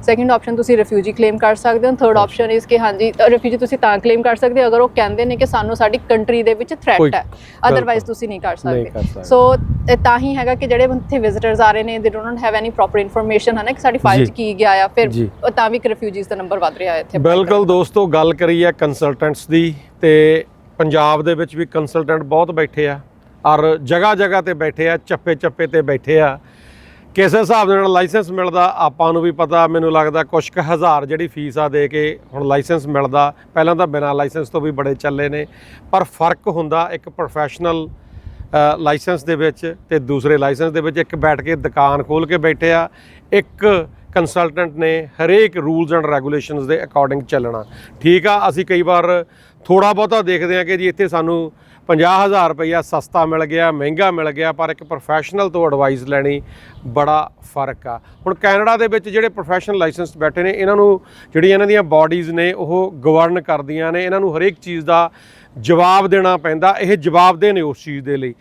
[SPEAKER 2] ਸੈਕੰਡ ਆਪਸ਼ਨ ਤੁਸੀਂ ਰਿਫਿਊਜੀ ਕਲੇਮ ਕਰ ਸਕਦੇ ਹੋ ਥਰਡ ਆਪਸ਼ਨ ਇਸ ਕਿ ਹਾਂਜੀ ਰਿਫਿਊਜੀ ਤੁਸੀਂ ਤਾਂ ਕਲੇਮ ਕਰ ਸਕਦੇ ਹੋ ਅਗਰ ਉਹ ਕਹਿੰਦੇ ਨੇ ਕਿ ਸਾਨੂੰ ਸਾਡੀ ਕੰਟਰੀ ਦੇ ਵਿੱਚ ਥ੍ਰੈਟ ਹੈ ਅਦਰਵਾਈਜ਼। ਤੁਸੀਂ ਨਹੀਂ ਕਰ ਸਕਦੇ। ਸੋ ਤਾਂ ਹੀ ਹੈਗਾ ਕਿ ਜਿਹੜੇ ਇੱਥੇ ਵਿਜ਼ਿਟਰਸ ਆ ਰਹੇ ਨੇ they do not have any proper information ਹੈ ਨਾ ਕਿ ਸਾਡੀ ਫਾਈਲ 'ਚ। ਕੀ ਗਿਆ ਆ ਫਿਰ ਤਾਂ ਵੀ ਰਿਫਿਊਜੀਜ਼ ਦਾ ਨੰਬਰ ਵੱਧ ਰਿਹਾ ਹੈ ਇੱਥੇ
[SPEAKER 1] ਬਿਲਕੁਲ ਦੋਸਤੋ ਗੱਲ ਕਰੀ ਹੈ ਕੰਸਲਟੈਂਟਸ ਦੀ ਤੇ ਪੰਜਾਬ ਦੇ ਵਿੱਚ ਵੀ ਕੰਸਲਟੈਂਟ ਬਹੁਤ ਬੈਠੇ ਆ ਔਰ ਜਗ੍ਹਾ ਜਗ੍ਹਾ ਤੇ ਬੈਠੇ ਆ, ਚੱਪੇ ਚੱਪੇ ਤੇ ਬੈਠੇ ਆ। ਕਿਸ ਹਿਸਾਬ ਦੇ ਨਾਲ ਲਾਇਸੈਂਸ ਮਿਲਦਾ, ਆਪਾਂ ਨੂੰ ਵੀ ਪਤਾ, ਮੈਨੂੰ ਲੱਗਦਾ ਕੁਛ ਕੁ ਹਜ਼ਾਰ ਜਿਹੜੀ ਫੀਸ ਆ ਦੇ ਕੇ ਹੁਣ ਲਾਇਸੈਂਸ ਮਿਲਦਾ। ਪਹਿਲਾਂ ਤਾਂ ਬਿਨਾਂ ਲਾਇਸੈਂਸ ਤੋਂ ਵੀ ਬੜੇ ਚੱਲੇ ਨੇ, ਪਰ ਫ਼ਰਕ ਹੁੰਦਾ ਇੱਕ ਪ੍ਰੋਫੈਸ਼ਨਲ ਲਾਇਸੈਂਸ ਦੇ ਵਿੱਚ ਤੇ ਦੂਸਰੇ ਲਾਇਸੈਂਸ ਦੇ ਵਿੱਚ ਇੱਕ ਬੈਠ ਕੇ ਦੁਕਾਨ ਖੋਲ ਕੇ ਬੈਠੇ ਆ। ਇੱਕ ਕੰਸਲਟੈਂਟ ਨੇ ਹਰੇਕ ਰੂਲਸ ਐਂਡ ਰੈਗੂਲੇਸ਼ਨਸ ਦੇ ਅਕੋਰਡਿੰਗ ਚੱਲਣਾ। ਠੀਕ ਆ, ਅਸੀਂ ਕਈ ਵਾਰ ਥੋੜਾ ਬਹੁਤਾ ਦੇਖਦੇ ਆ ਕਿ ਜੀ ਇੱਥੇ ਸਾਨੂੰ 50000 ਰੁਪਈਆ ਸਸਤਾ ਮਿਲ ਗਿਆ, ਮਹਿੰਗਾ ਮਿਲ ਗਿਆ, ਪਰ ਇੱਕ ਪ੍ਰੋਫੈਸ਼ਨਲ ਤੋਂ ਐਡਵਾਈਸ ਲੈਣੀ ਬੜਾ ਫ਼ਰਕ ਆ। ਹੁਣ ਕੈਨੇਡਾ ਦੇ ਵਿੱਚ ਜਿਹੜੇ ਪ੍ਰੋਫੈਸ਼ਨਲ ਲਾਇਸੈਂਸ ਬੈਠੇ ਨੇ, ਇਹਨਾਂ ਨੂੰ ਜਿਹੜੀਆਂ ਇਹਨਾਂ ਦੀਆਂ ਬਾਡੀਜ਼ ਨੇ, ਉਹ ਗਵਰਨ ਕਰਦੀਆਂ ਨੇ, ਇਹਨਾਂ ਨੂੰ ਹਰੇਕ ਚੀਜ਼ ਦਾ ਜਵਾਬ ਦੇਣਾ ਪੈਂਦਾ, ਇਹ ਜਵਾਬਦੇ ਨੇ ਉਸ ਚੀਜ਼ ਦੇ ਲਈ।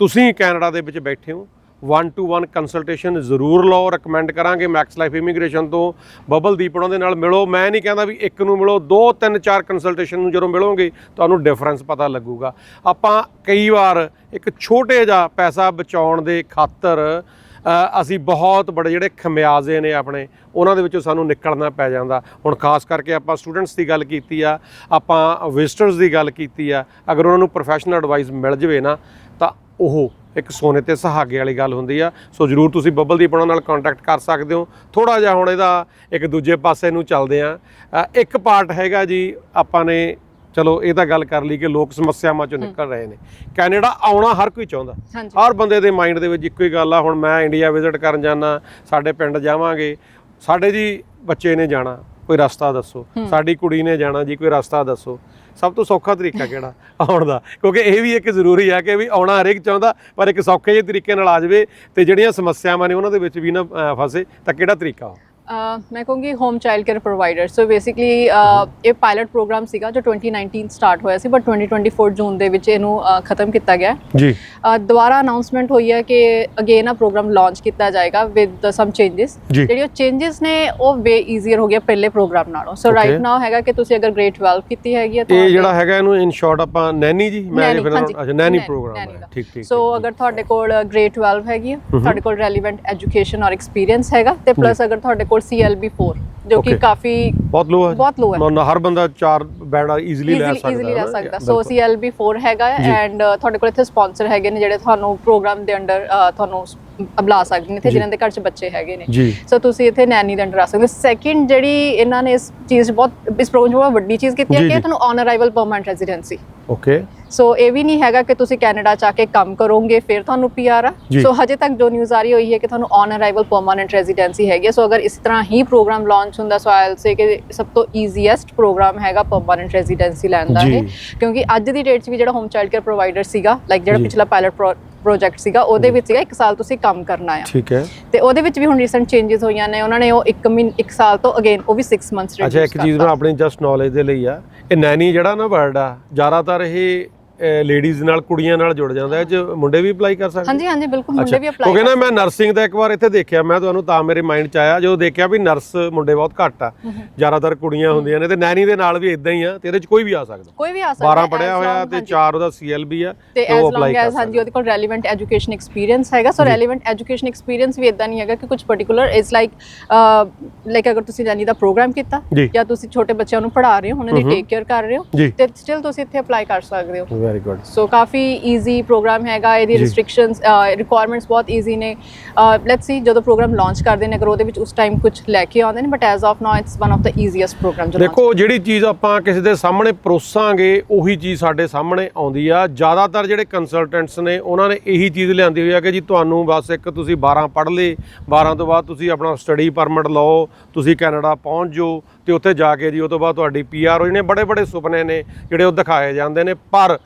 [SPEAKER 1] ਤੁਸੀਂ ਕੈਨੇਡਾ ਦੇ ਵਿੱਚ ਬੈਠੇ ਹੋ 1 ਟੂ 1 ਕੰਸਲਟੇਸ਼ਨ ਜ਼ਰੂਰ ਲਓ ਰეკਮੈਂਡ ਕਰਾਂਗੇ ਮੈਕਸ ਲਾਈਫ ਇਮੀਗ੍ਰੇਸ਼ਨ ਤੋਂ। ਬਬਲਦੀਪ ਉਹਨਾਂ ਦੇ ਨਾਲ ਮਿਲੋ। ਮੈਂ ਨਹੀਂ ਕਹਿੰਦਾ ਵੀ ਇੱਕ ਨੂੰ ਮਿਲੋ, ਦੋ, ਤਿੰਨ, ਚਾਰ ਕੰਸਲਟੇਸ਼ਨ ਨੂੰ ਜਦੋਂ ਮਿਲੋਗੇ, ਤੁਹਾਨੂੰ ਡਿਫਰੈਂਸ ਪਤਾ ਲੱਗੂਗਾ। ਆਪਾਂ ਕਈ ਵਾਰ ਇੱਕ ਛੋਟੇ ਜਿਹਾ ਪੈਸਾ ਬਚਾਉਣ ਦੇ ਖਾਤਰ ਅਸੀਂ ਬਹੁਤ ਬੜੇ ਜਿਹੜੇ ਖਮਿਆਜ਼ੇ ਨੇ ਆਪਣੇ, ਉਹਨਾਂ ਦੇ ਵਿੱਚੋਂ ਸਾਨੂੰ ਨਿਕਲਣਾ ਪੈ ਜਾਂਦਾ। ਹੁਣ ਖਾਸ ਕਰਕੇ ਆਪਾਂ ਸਟੂਡੈਂਟਸ ਦੀ ਗੱਲ ਕੀਤੀ ਆ, ਆਪਾਂ ਵਿਜ਼ਟਰਸ ਦੀ ਗੱਲ ਕੀਤੀ ਆ, ਅਗਰ ਉਹਨਾਂ ਨੂੰ ਪ੍ਰੋਫੈਸ਼ਨਲ ਐਡਵਾਈਸ ਮਿਲ ਜਵੇ ਨਾ, ਤਾਂ ਉਹ ਇੱਕ ਸੋਨੇ ਤੇ ਸੁਹਾਗੇ ਵਾਲੀ ਗੱਲ ਹੁੰਦੀ ਆ। ਸੋ ਜਰੂਰ ਤੁਸੀਂ ਬੱਬਲਦੀਪ ਉਹਨਾਂ ਨਾਲ ਕੰਟੈਕਟ ਕਰ ਸਕਦੇ ਹੋ। ਥੋੜਾ ਜਿਹਾ ਹੁਣ ਇਹਦਾ ਇੱਕ ਦੂਜੇ ਪਾਸੇ ਨੂੰ ਚੱਲਦੇ ਆ। ਇੱਕ ਪਾਰਟ ਹੈਗਾ ਜੀ ਆਪਾਂ ਨੇ ਚਲੋ ਇਹ ਤਾਂ ਗੱਲ ਕਰ ਲਈ ਕਿ ਲੋਕ ਸਮੱਸਿਆਵਾਂ ਚੋਂ ਨਿਕਲ ਰਹੇ ਨੇ। ਕੈਨੇਡਾ ਆਉਣਾ ਹਰ ਕੋਈ ਚਾਹੁੰਦਾ। ਹਰ ਬੰਦੇ ਦੇ ਮਾਈਂਡ ਦੇ ਵਿੱਚ ਇੱਕੋ ਹੀ ਗੱਲ ਆ ਹੁਣ ਮੈਂ ਇੰਡੀਆ ਵਿਜ਼ਿਟ ਕਰਨ ਜਾਣਾ ਸਾਡੇ ਪਿੰਡ ਜਾਵਾਂਗੇ। ਸਾਡੇ ਜੀ ਬੱਚੇ ਨੇ ਜਾਣਾ ਕੋਈ ਰਸਤਾ ਦੱਸੋ। ਸਾਡੀ ਕੁੜੀ ਨੇ ਜਾਣਾ ਜੀ ਕੋਈ ਰਸਤਾ ਦੱਸੋ। ਸਭ ਤੋਂ ਸੌਖਾ ਤਰੀਕਾ ਕਿਹੜਾ ਆਉਣ ਦਾ ਕਿਉਂਕਿ ਇਹ ਵੀ ਇੱਕ ਜ਼ਰੂਰੀ ਹੈ ਕਿ ਵੀ ਆਉਣਾ ਹਰੇਕ ਚਾਹੁੰਦਾ, ਪਰ ਇੱਕ ਸੌਖੇ ਜਿਹੇ ਤਰੀਕੇ ਨਾਲ ਆ ਜਾਵੇ ਤੇ ਜਿਹੜੀਆਂ ਸਮੱਸਿਆਵਾਂ ਨੇ ਉਹਨਾਂ ਦੇ ਵਿੱਚ ਵੀ ਨਾ ਫਸੇ, ਤਾਂ ਕਿਹੜਾ ਤਰੀਕਾ ਉਹ?
[SPEAKER 2] ਮੈਂ ਕਹੂੰਗੀ home child care provider so basically ਇਹ ਪਾਇਲਟ ਪ੍ਰੋਗਰਾਮ ਸੀਗਾ ਜੋ 2019 ਸਟਾਰਟ ਹੋਇਆ ਸੀ ਬਟ 2024 ਜੂਨ ਦੇ ਵਿੱਚ ਇਹਨੂੰ ਖਤਮ ਕੀਤਾ ਗਿਆ।
[SPEAKER 1] ਜੀ।
[SPEAKER 2] ਦੁਬਾਰਾ ਅਨਾਉਂਸਮੈਂਟ ਹੋਈ ਹੈ ਕਿ ਅਗੇਨ ਆ ਪ੍ਰੋਗਰਾਮ ਲਾਂਚ ਕੀਤਾ ਜਾਏਗਾ ਵਿਦ ਸਮ ਚੇਂजेस ਜਿਹੜੀ ਉਹ ਚੇਂजेस ਨੇ ਉਹ ਵੇ ਈਜ਼ੀਅਰ ਹੋ ਗਿਆ ਪਹਿਲੇ ਪ੍ਰੋਗਰਾਮ ਨਾਲੋਂ। ਸੋ ਰਾਈਟ ਨਾਓ ਹੈਗਾ ਕਿ ਤੁਸੀਂ ਅਗਰ ਗ੍ਰੇਡ 12 ਕੀਤੀ ਹੈਗੀ ਹੈ ਤਾਂ
[SPEAKER 1] ਇਹ ਜਿਹੜਾ ਹੈਗਾ ਇਹਨੂੰ ਇਨ ਸ਼ਾਰਟ ਆਪਾਂ ਨੈਨੀ ਜੀ ਮੈਂ
[SPEAKER 2] ਇਹ
[SPEAKER 1] ਅੱਛਾ ਨੈਨੀ ਪ੍ਰੋਗਰਾਮ ਹੈ। ਠੀਕ ਠੀਕ
[SPEAKER 2] ਸੋ ਅਗਰ ਤੁਹਾਡੇ ਕੋਲ ਗ੍ਰੇਡ 12 ਹੈਗੀ ਹੈ ਤੁਹਾਡੇ ਕੋਲ ਰੈਲੀਵੈਂਟ ਐਜੂਕੇਸ਼ਨ ਔਰ ਐਕਸਪੀਰੀਅੰਸ ਹੈਗਾ ਤੇ ਪਲੱਸ ਅਗਰ ਤੁਹਾਡੇ ਕੋਲ CLB 4 ਜੋ ਕਿ. ਕਾਫੀ
[SPEAKER 1] ਬਹੁਤ ਲੋ ਹੈ
[SPEAKER 2] ਬਹੁਤ low ਹੈ।
[SPEAKER 1] ਹਰ ਬੰਦਾ ਚਾਰ ਬੈਂਡ ਈਜ਼ੀਲੀ ਲੈ ਸਕਦਾ
[SPEAKER 2] ਈਜ਼ੀਲੀ ਲੈ? ਸਕਦਾ ਸੋ
[SPEAKER 1] ਬਿਲਕੁਲ।
[SPEAKER 2] CLB 4 ਹੈਗਾ। ਐਂਡ ਤੁਹਾਡੇ ਕੋਲ ਇੱਥੇ ਸਪਾਂਸਰ ਹੈਗੇ ਨੇ ਜਿਹੜੇ ਤੁਹਾਨੂੰ ਪ੍ਰੋਗਰਾਮ ਦੇ ਅੰਡਰ ਤੁਹਾਨੂੰ ਬੁਲਾ ਸਕਦੇ ਨੇ ਇੱਥੇ। ਜਿਨ੍ਹਾਂ ਦੇ ਘਰ 'ਚ ਬੱਚੇ ਹੈਗੇ ਨੇ ਸੋ ਤੁਸੀਂ ਇੱਥੇ ਨੈਨੀ ਦੇ ਅੰਡਰ ਆ ਸਕਦੇ ਸੈਕਿੰਡ ਜਿਹੜੀ ਇਹਨਾਂ ਨੇ ਇਸ ਚੀਜ਼ ਬਹੁਤ ਇਸ ਪ੍ਰੋਗਰਾਮ ਬਹੁਤ ਵੱਡੀ ਚੀਜ਼ ਕੀਤੀ ਹੈ ਕਿ। ਤੁਹਾਨੂੰ on arrival permanent residency
[SPEAKER 1] okay
[SPEAKER 2] so ਇਹ ਵੀ ਨਹੀਂ ਹੈਗਾ ਕਿ ਤੁਸੀਂ ਕੈਨੇਡਾ ਚ ਆ ਕੇ ਕੰਮ ਕਰੋਗੇ ਫਿਰ ਤੁਹਾਨੂੰ ਪੀਆਰ ਆ। ਸੋ ਹਜੇ ਤੱਕ ਜੋ ਨਿਊਜ਼ ਆ ਰਹੀ ਹੋਈ ਹੈ ਕਿ ਤੁਹਾਨੂੰ ਔਨ ਅਰਾਈਵਲ ਪਰਮਨੈਂਟ ਰੈਜ਼ੀਡੈਂਸੀ ਹੈਗੀ ਹੈ। ਸੋ ਅਗਰ ਇਸ ਤਰ੍ਹਾਂ ਹੀ ਪ੍ਰੋਗਰਾਮ ਲਾਂਚ ਹੁੰਦਾ ਸੋ ਆਈਲ ਸੇ ਕਿ ਸਭ ਤੋਂ ਈਜ਼ੀਐਸਟ ਪ੍ਰੋਗਰਾਮ ਹੈਗਾ ਪਰਮਨੈਂਟ ਰੈਜ਼ੀਡੈਂਸੀ ਲੈਣ ਦਾ। ਇਹ ਕਿਉਂਕਿ ਅੱਜ ਦੀ ਡੇਟ 'ਚ ਵੀ ਜਿਹੜਾ ਹੋਮ ਚਾਈਲਡ ਕੇਅਰ ਪ੍ਰੋਵਾਈਡਰ ਸੀਗਾ ਲਾਈਕ ਜਿਹੜਾ। ਪਿਛਲਾ ਪਾਇਲਟ ਪ੍ਰੋਜੈਕਟ ਸੀਗਾ ਉਹਦੇ ਵਿੱਚ ਸੀਗਾ ਇੱਕ ਸਾਲ ਤੁਸੀਂ ਕੰਮ ਕਰਨਾ ਆ
[SPEAKER 1] ਠੀਕ ਹੈ
[SPEAKER 2] ਤੇ ਉਹਦੇ ਵਿੱਚ ਵੀ ਹੁਣ ਰੀਸੈਂਟ ਚੇਂਜਸ ਹੋਈਆਂ ਨੇ ਉਹਨਾਂ ਨੇ ਉਹ ਇੱਕ ਮਹੀਨ ਇੱਕ ਸਾਲ ਤੋਂ ਅਗੇਨ ਉਹ ਵੀ 6 ਮੰਥਸ
[SPEAKER 1] ਅੱਛਾ ਇੱਕ ਚੀਜ਼ ਮੈਂ ਆਪਣੀ ਜਸਟ ਨੌਲੇਜ ਦੇ ਲਈ ਆ ਇਹ ਨੈਨੀ ਜਿਹੜਾ ਨਾ ਵਰਡ ਆ ਜ਼ਿਆਦਾਤਰ ਇਹ ਲੇਡੀਜ਼ ਨਾਲ ਕੁੜੀਆਂ ਨਾਲ ਜੁੜ ਜਾਂਦਾ ਹੈ। ਜੇ ਮੁੰਡੇ ਵੀ ਅਪਲਾਈ ਕਰ ਸਕਦੇ?
[SPEAKER 2] ਹਾਂਜੀ ਹਾਂਜੀ ਬਿਲਕੁਲ ਮੁੰਡੇ ਵੀ ਅਪਲਾਈ
[SPEAKER 1] ਕਿਉਂਕਿ ਨਾ ਮੈਂ ਨਰਸਿੰਗ ਦਾ ਇੱਕ ਵਾਰ ਇੱਥੇ ਦੇਖਿਆ। ਮੈਂ ਤੁਹਾਨੂੰ ਤਾਂ ਮੇਰੇ ਮਾਈਂਡ 'ਚ ਆਇਆ ਜਦੋਂ ਦੇਖਿਆ ਵੀ ਨਰਸ ਮੁੰਡੇ ਬਹੁਤ ਘੱਟ ਆ। ਜ਼ਿਆਦਾਤਰ ਕੁੜੀਆਂ ਹੁੰਦੀਆਂ ਨੇ ਤੇ ਨੈਨੀ ਦੇ ਨਾਲ ਵੀ ਇਦਾਂ ਹੀ ਆ ਤੇ ਇਹਦੇ 'ਚ ਕੋਈ ਵੀ ਆ ਸਕਦਾ।
[SPEAKER 2] ਕੋਈ ਵੀ ਆ ਸਕਦਾ
[SPEAKER 1] 12
[SPEAKER 2] ਹੈ,
[SPEAKER 1] ਪੜਿਆ ਹੋਇਆ ਤੇ
[SPEAKER 2] ਹਾਂਜੀ।
[SPEAKER 1] 4 ਉਹਦਾ ਸੀਐਲਬੀ ਆ
[SPEAKER 2] ਤੇ
[SPEAKER 1] ਉਹ ਅਪਲਾਈ ਕਰ
[SPEAKER 2] ਹਾਂਜੀ ਉਹਦੇ ਕੋਲ ਰੈਲੇਵੈਂਟ ਐਜੂਕੇਸ਼ਨ ਐਕਸਪੀਰੀਅੰਸ ਹੈਗਾ। ਸੋ ਰੈਲੇਵੈਂਟ ਐਜੂਕੇਸ਼ਨ ਐਕਸਪੀਰੀਅੰਸ ਵੀ ਇਦਾਂ ਨਹੀਂ ਹੈਗਾ ਕਿ ਕੁਝ ਪਾਰਟਿਕੂਲਰ ਇਟਸ ਲਾਈਕ ਲਾਈਕ ਅਗਰ ਤੁਸੀਂ ਜਾਨੀ ਦਾ ਪ੍ਰੋਗਰਾਮ ਕੀਤਾ
[SPEAKER 1] ਜੀ।
[SPEAKER 2] ਤੁਸੀਂ ਛੋਟੇ ਬੱਚਿਆਂ ਨੂੰ ਪੜ੍ਹਾ ਰਹੇ ਹੋ ਉਹਨਾਂ ਦੀ ਟੇਕ ਕੇਅਰ ਕਰ ਰਹੇ ਹੋ ਤੇ ਸਟਿਲ ਤੁਸੀਂ ਇੱਥੇ ਅਪਲਾਈ ਕਰ ਸਕਦੇ ਹੋ।
[SPEAKER 1] ਵੈਰੀ ਗੁੱਡ
[SPEAKER 2] ਸੋ ਕਾਫੀ ਈਜ਼ੀ ਪ੍ਰੋਗਰਾਮ ਹੈਗਾ ਇਹਦੀ। ਰਿਸਟ੍ਰਿਕਸ਼ਨਸ ਰਿਕੁਆਇਰਮੈਂਟਸ ਬਹੁਤ ਈਜ਼ੀ ਨੇ ਲੈਟਸ ਸੀ ਜਦੋਂ ਪ੍ਰੋਗਰਾਮ ਲਾਂਚ ਕਰਦੇ ਨੇ ਅਗਰ ਉਹਦੇ ਵਿੱਚ ਉਸ ਟਾਈਮ ਕੁਝ ਲੈ ਕੇ ਆਉਂਦੇ ਨੇ but as of now it's one of the easiest program
[SPEAKER 1] ਦੇਖੋ ਜਿਹੜੀ ਚੀਜ਼ ਆਪਾਂ ਕਿਸੇ ਦੇ ਸਾਹਮਣੇ ਪਰੋਸਾਂਗੇ ਉਹੀ ਚੀਜ਼ ਸਾਡੇ ਸਾਹਮਣੇ ਆਉਂਦੀ ਆ ਜ਼ਿਆਦਾਤਰ ਜਿਹੜੇ ਕੰਸਲਟੈਂਟਸ ਨੇ ਉਹਨਾਂ ਨੇ ਇਹੀ ਚੀਜ਼ ਲਿਆਂਦੀ ਹੋਈ ਆ ਕਿ ਜੀ ਤੁਹਾਨੂੰ ਬਸ ਇੱਕ ਤੁਸੀਂ 12 ਪੜ੍ਹ ਲਏ 12 ਤੋਂ ਬਾਅਦ ਤੁਸੀਂ ਆਪਣਾ ਸਟੱਡੀ ਪਰਮਿਟ ਲਓ ਤੁਸੀਂ ਕੈਨੇਡਾ ਪਹੁੰਚ ਜਾਓ ਤੇ ਉੱਥੇ ਜਾ ਕੇ ਜੀ ਉਹ ਤੋਂ ਬਾਅਦ ਤੁਹਾਡੀ ਪੀਆਰ ਹੋ ਜਾਣੇ ਬੜੇ ਬੜੇ ਸੁਪਨੇ ਨੇ ਜਿਹੜੇ ਉਹ ਦਿਖਾਏ ਜਾਂਦੇ ਨੇ ਪਰ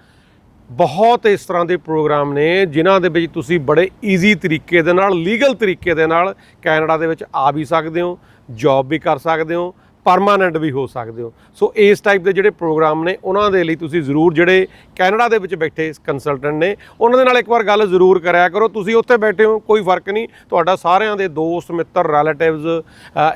[SPEAKER 1] ਬਹੁਤ ਇਸ ਤਰ੍ਹਾਂ ਦੇ ਪ੍ਰੋਗਰਾਮ ਨੇ, ਜਿਨ੍ਹਾਂ ਦੇ ਵਿੱਚ ਤੁਸੀਂ ਬੜੇ ਈਜ਼ੀ ਤਰੀਕੇ ਦੇ ਨਾਲ ਲੀਗਲ ਤਰੀਕੇ ਦੇ ਨਾਲ ਕੈਨੇਡਾ ਦੇ ਵਿੱਚ ਆ ਵੀ ਸਕਦੇ ਹੋ ਜੌਬ ਵੀ ਕਰ ਸਕਦੇ ਹੋ ਪਰਮਾਨੈਂਟ ਵੀ ਹੋ ਸਕਦੇ ਹੋ। ਸੋ ਇਸ ਟਾਈਪ ਦੇ ਜਿਹੜੇ ਪ੍ਰੋਗਰਾਮ ਨੇ, ਉਹਨਾਂ ਦੇ ਲਈ ਤੁਸੀਂ ਜ਼ਰੂਰ ਜਿਹੜੇ ਕੈਨੇਡਾ ਦੇ ਵਿੱਚ ਬੈਠੇ ਕੰਸਲਟੈਂਟ ਨੇ, ਉਹਨਾਂ ਦੇ ਨਾਲ ਇੱਕ ਵਾਰ ਗੱਲ ਜ਼ਰੂਰ ਕਰਿਆ ਕਰੋ। ਤੁਸੀਂ ਉੱਥੇ ਬੈਠੇ ਹੋ, ਕੋਈ ਫ਼ਰਕ ਨਹੀਂ, ਤੁਹਾਡਾ ਸਾਰਿਆਂ ਦੇ ਦੋਸਤ, ਮਿੱਤਰ ਰਿਲੇਟਿਵਸ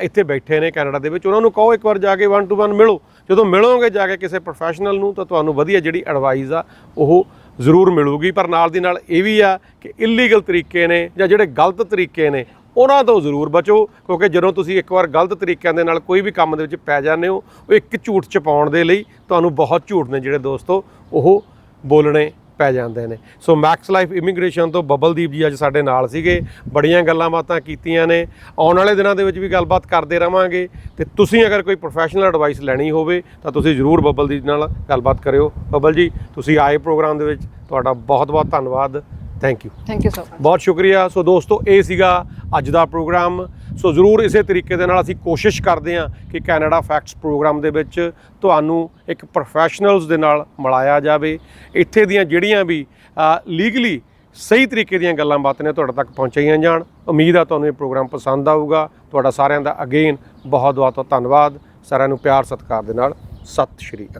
[SPEAKER 1] ਇੱਥੇ ਬੈਠੇ ਨੇ ਕੈਨੇਡਾ ਦੇ ਵਿੱਚ। ਉਹਨਾਂ ਨੂੰ ਕਹੋ ਇੱਕ ਵਾਰ ਜਾ ਕੇ 1 ਟੂ 1 ਮਿਲੋ। ਜਦੋਂ ਮਿਲੋਗੇ ਜਾ ਕੇ ਕਿਸੇ ਪ੍ਰੋਫੈਸ਼ਨਲ ਨੂੰ ਤਾਂ ਤੁਹਾਨੂੰ ਵਧੀਆ ਜਿਹੜੀ ਐਡਵਾਈਸ ਆ, ਉਹ ਜ਼ਰੂਰ ਮਿਲੂਗੀ। ਪਰ ਨਾਲ ਦੀ ਨਾਲ ਇਹ ਵੀ ਆ ਕਿ ਇਲੀਗਲ ਤਰੀਕੇ ਨੇ ਜਾਂ ਜਿਹੜੇ ਗਲਤ ਤਰੀਕੇ ਨੇ, ਉਹਨਾਂ ਤੋਂ ਜ਼ਰੂਰ ਬਚੋ। ਕਿਉਂਕਿ ਜਦੋਂ ਤੁਸੀਂ ਇੱਕ ਵਾਰ ਗਲਤ ਤਰੀਕਿਆਂ ਦੇ ਨਾਲ ਕੋਈ ਵੀ ਕੰਮ ਦੇ ਵਿੱਚ ਪੈ ਜਾਂਦੇ ਹੋ, ਉਹ ਇੱਕ ਝੂਠ ਛਪਾਉਣ ਦੇ ਲਈ ਤੁਹਾਨੂੰ ਬਹੁਤ ਝੂਠ ਨੇ ਜਿਹੜੇ ਦੋਸਤੋ ਉਹ ਬੋਲਣੇ ਪੈ ਜਾਂਦੇ ਨੇ। ਸੋ ਮੈਕਸ ਲਾਈਫ ਇਮੀਗ੍ਰੇਸ਼ਨ ਤੋਂ ਬਬਲਦੀਪ ਜੀ ਅੱਜ ਸਾਡੇ ਨਾਲ ਸੀਗੇ। ਬੜੀਆਂ ਗੱਲਾਂ ਬਾਤਾਂ ਕੀਤੀਆਂ ਨੇ। ਆਉਣ ਵਾਲੇ ਦਿਨਾਂ ਦੇ ਵਿੱਚ ਵੀ ਗੱਲਬਾਤ ਕਰਦੇ ਰਵਾਂਗੇ। ਤੇ ਤੁਸੀਂ ਅਗਰ ਕੋਈ ਪ੍ਰੋਫੈਸ਼ਨਲ ਐਡਵਾਈਸ ਲੈਣੀ ਹੋਵੇ ਤਾਂ ਤੁਸੀਂ ਜ਼ਰੂਰ ਬਬਲਦੀਪ ਨਾਲ ਗੱਲਬਾਤ ਕਰਿਓ। ਬਬਲ ਜੀ ਤੁਸੀਂ ਆਏ ਪ੍ਰੋਗਰਾਮ ਦੇ ਵਿੱਚ ਤੁਹਾਡਾ ਬਹੁਤ ਬਹੁਤ ਧੰਨਵਾਦ thank
[SPEAKER 2] you thank you so
[SPEAKER 1] ਬਹੁਤ ਸ਼ੁਕਰੀਆ। ਸੋ ਦੋਸਤੋ ਇਹ ਸੀਗਾ ਅੱਜ ਦਾ ਪ੍ਰੋਗਰਾਮ ਸੋ ਜ਼ਰੂਰ ਇਸੇ ਤਰੀਕੇ ਦੇ ਨਾਲ ਅਸੀਂ ਕੋਸ਼ਿਸ਼ ਕਰਦੇ ਹਾਂ ਕਿ ਕੈਨੇਡਾ ਫੈਕਟਸ ਪ੍ਰੋਗਰਾਮ ਦੇ ਵਿੱਚ ਤੁਹਾਨੂੰ ਇੱਕ ਪ੍ਰੋਫੈਸ਼ਨਲਸ ਦੇ ਨਾਲ ਮਿਲਾਇਆ ਜਾਵੇ। ਇੱਥੇ ਦੀਆਂ ਜਿਹੜੀਆਂ ਵੀ ਲੀਗਲੀ ਸਹੀ ਤਰੀਕੇ ਦੀਆਂ ਗੱਲਾਂ ਬਾਤਾਂ ਨੇ ਤੁਹਾਡੇ ਤੱਕ ਪਹੁੰਚਾਈਆਂ ਜਾਣ। ਉਮੀਦ ਆ ਤੁਹਾਨੂੰ ਇਹ ਪ੍ਰੋਗਰਾਮ ਪਸੰਦ ਆਊਗਾ। ਤੁਹਾਡਾ ਸਾਰਿਆਂ ਦਾ ਅਗੇਨ ਬਹੁਤ ਬਹੁਤ ਧੰਨਵਾਦ। ਸਾਰਿਆਂ ਨੂੰ ਪਿਆਰ ਸਤਿਕਾਰ ਦੇ ਨਾਲ। ਸਤਿ ਸ਼੍ਰੀ ਅਕਾਲ।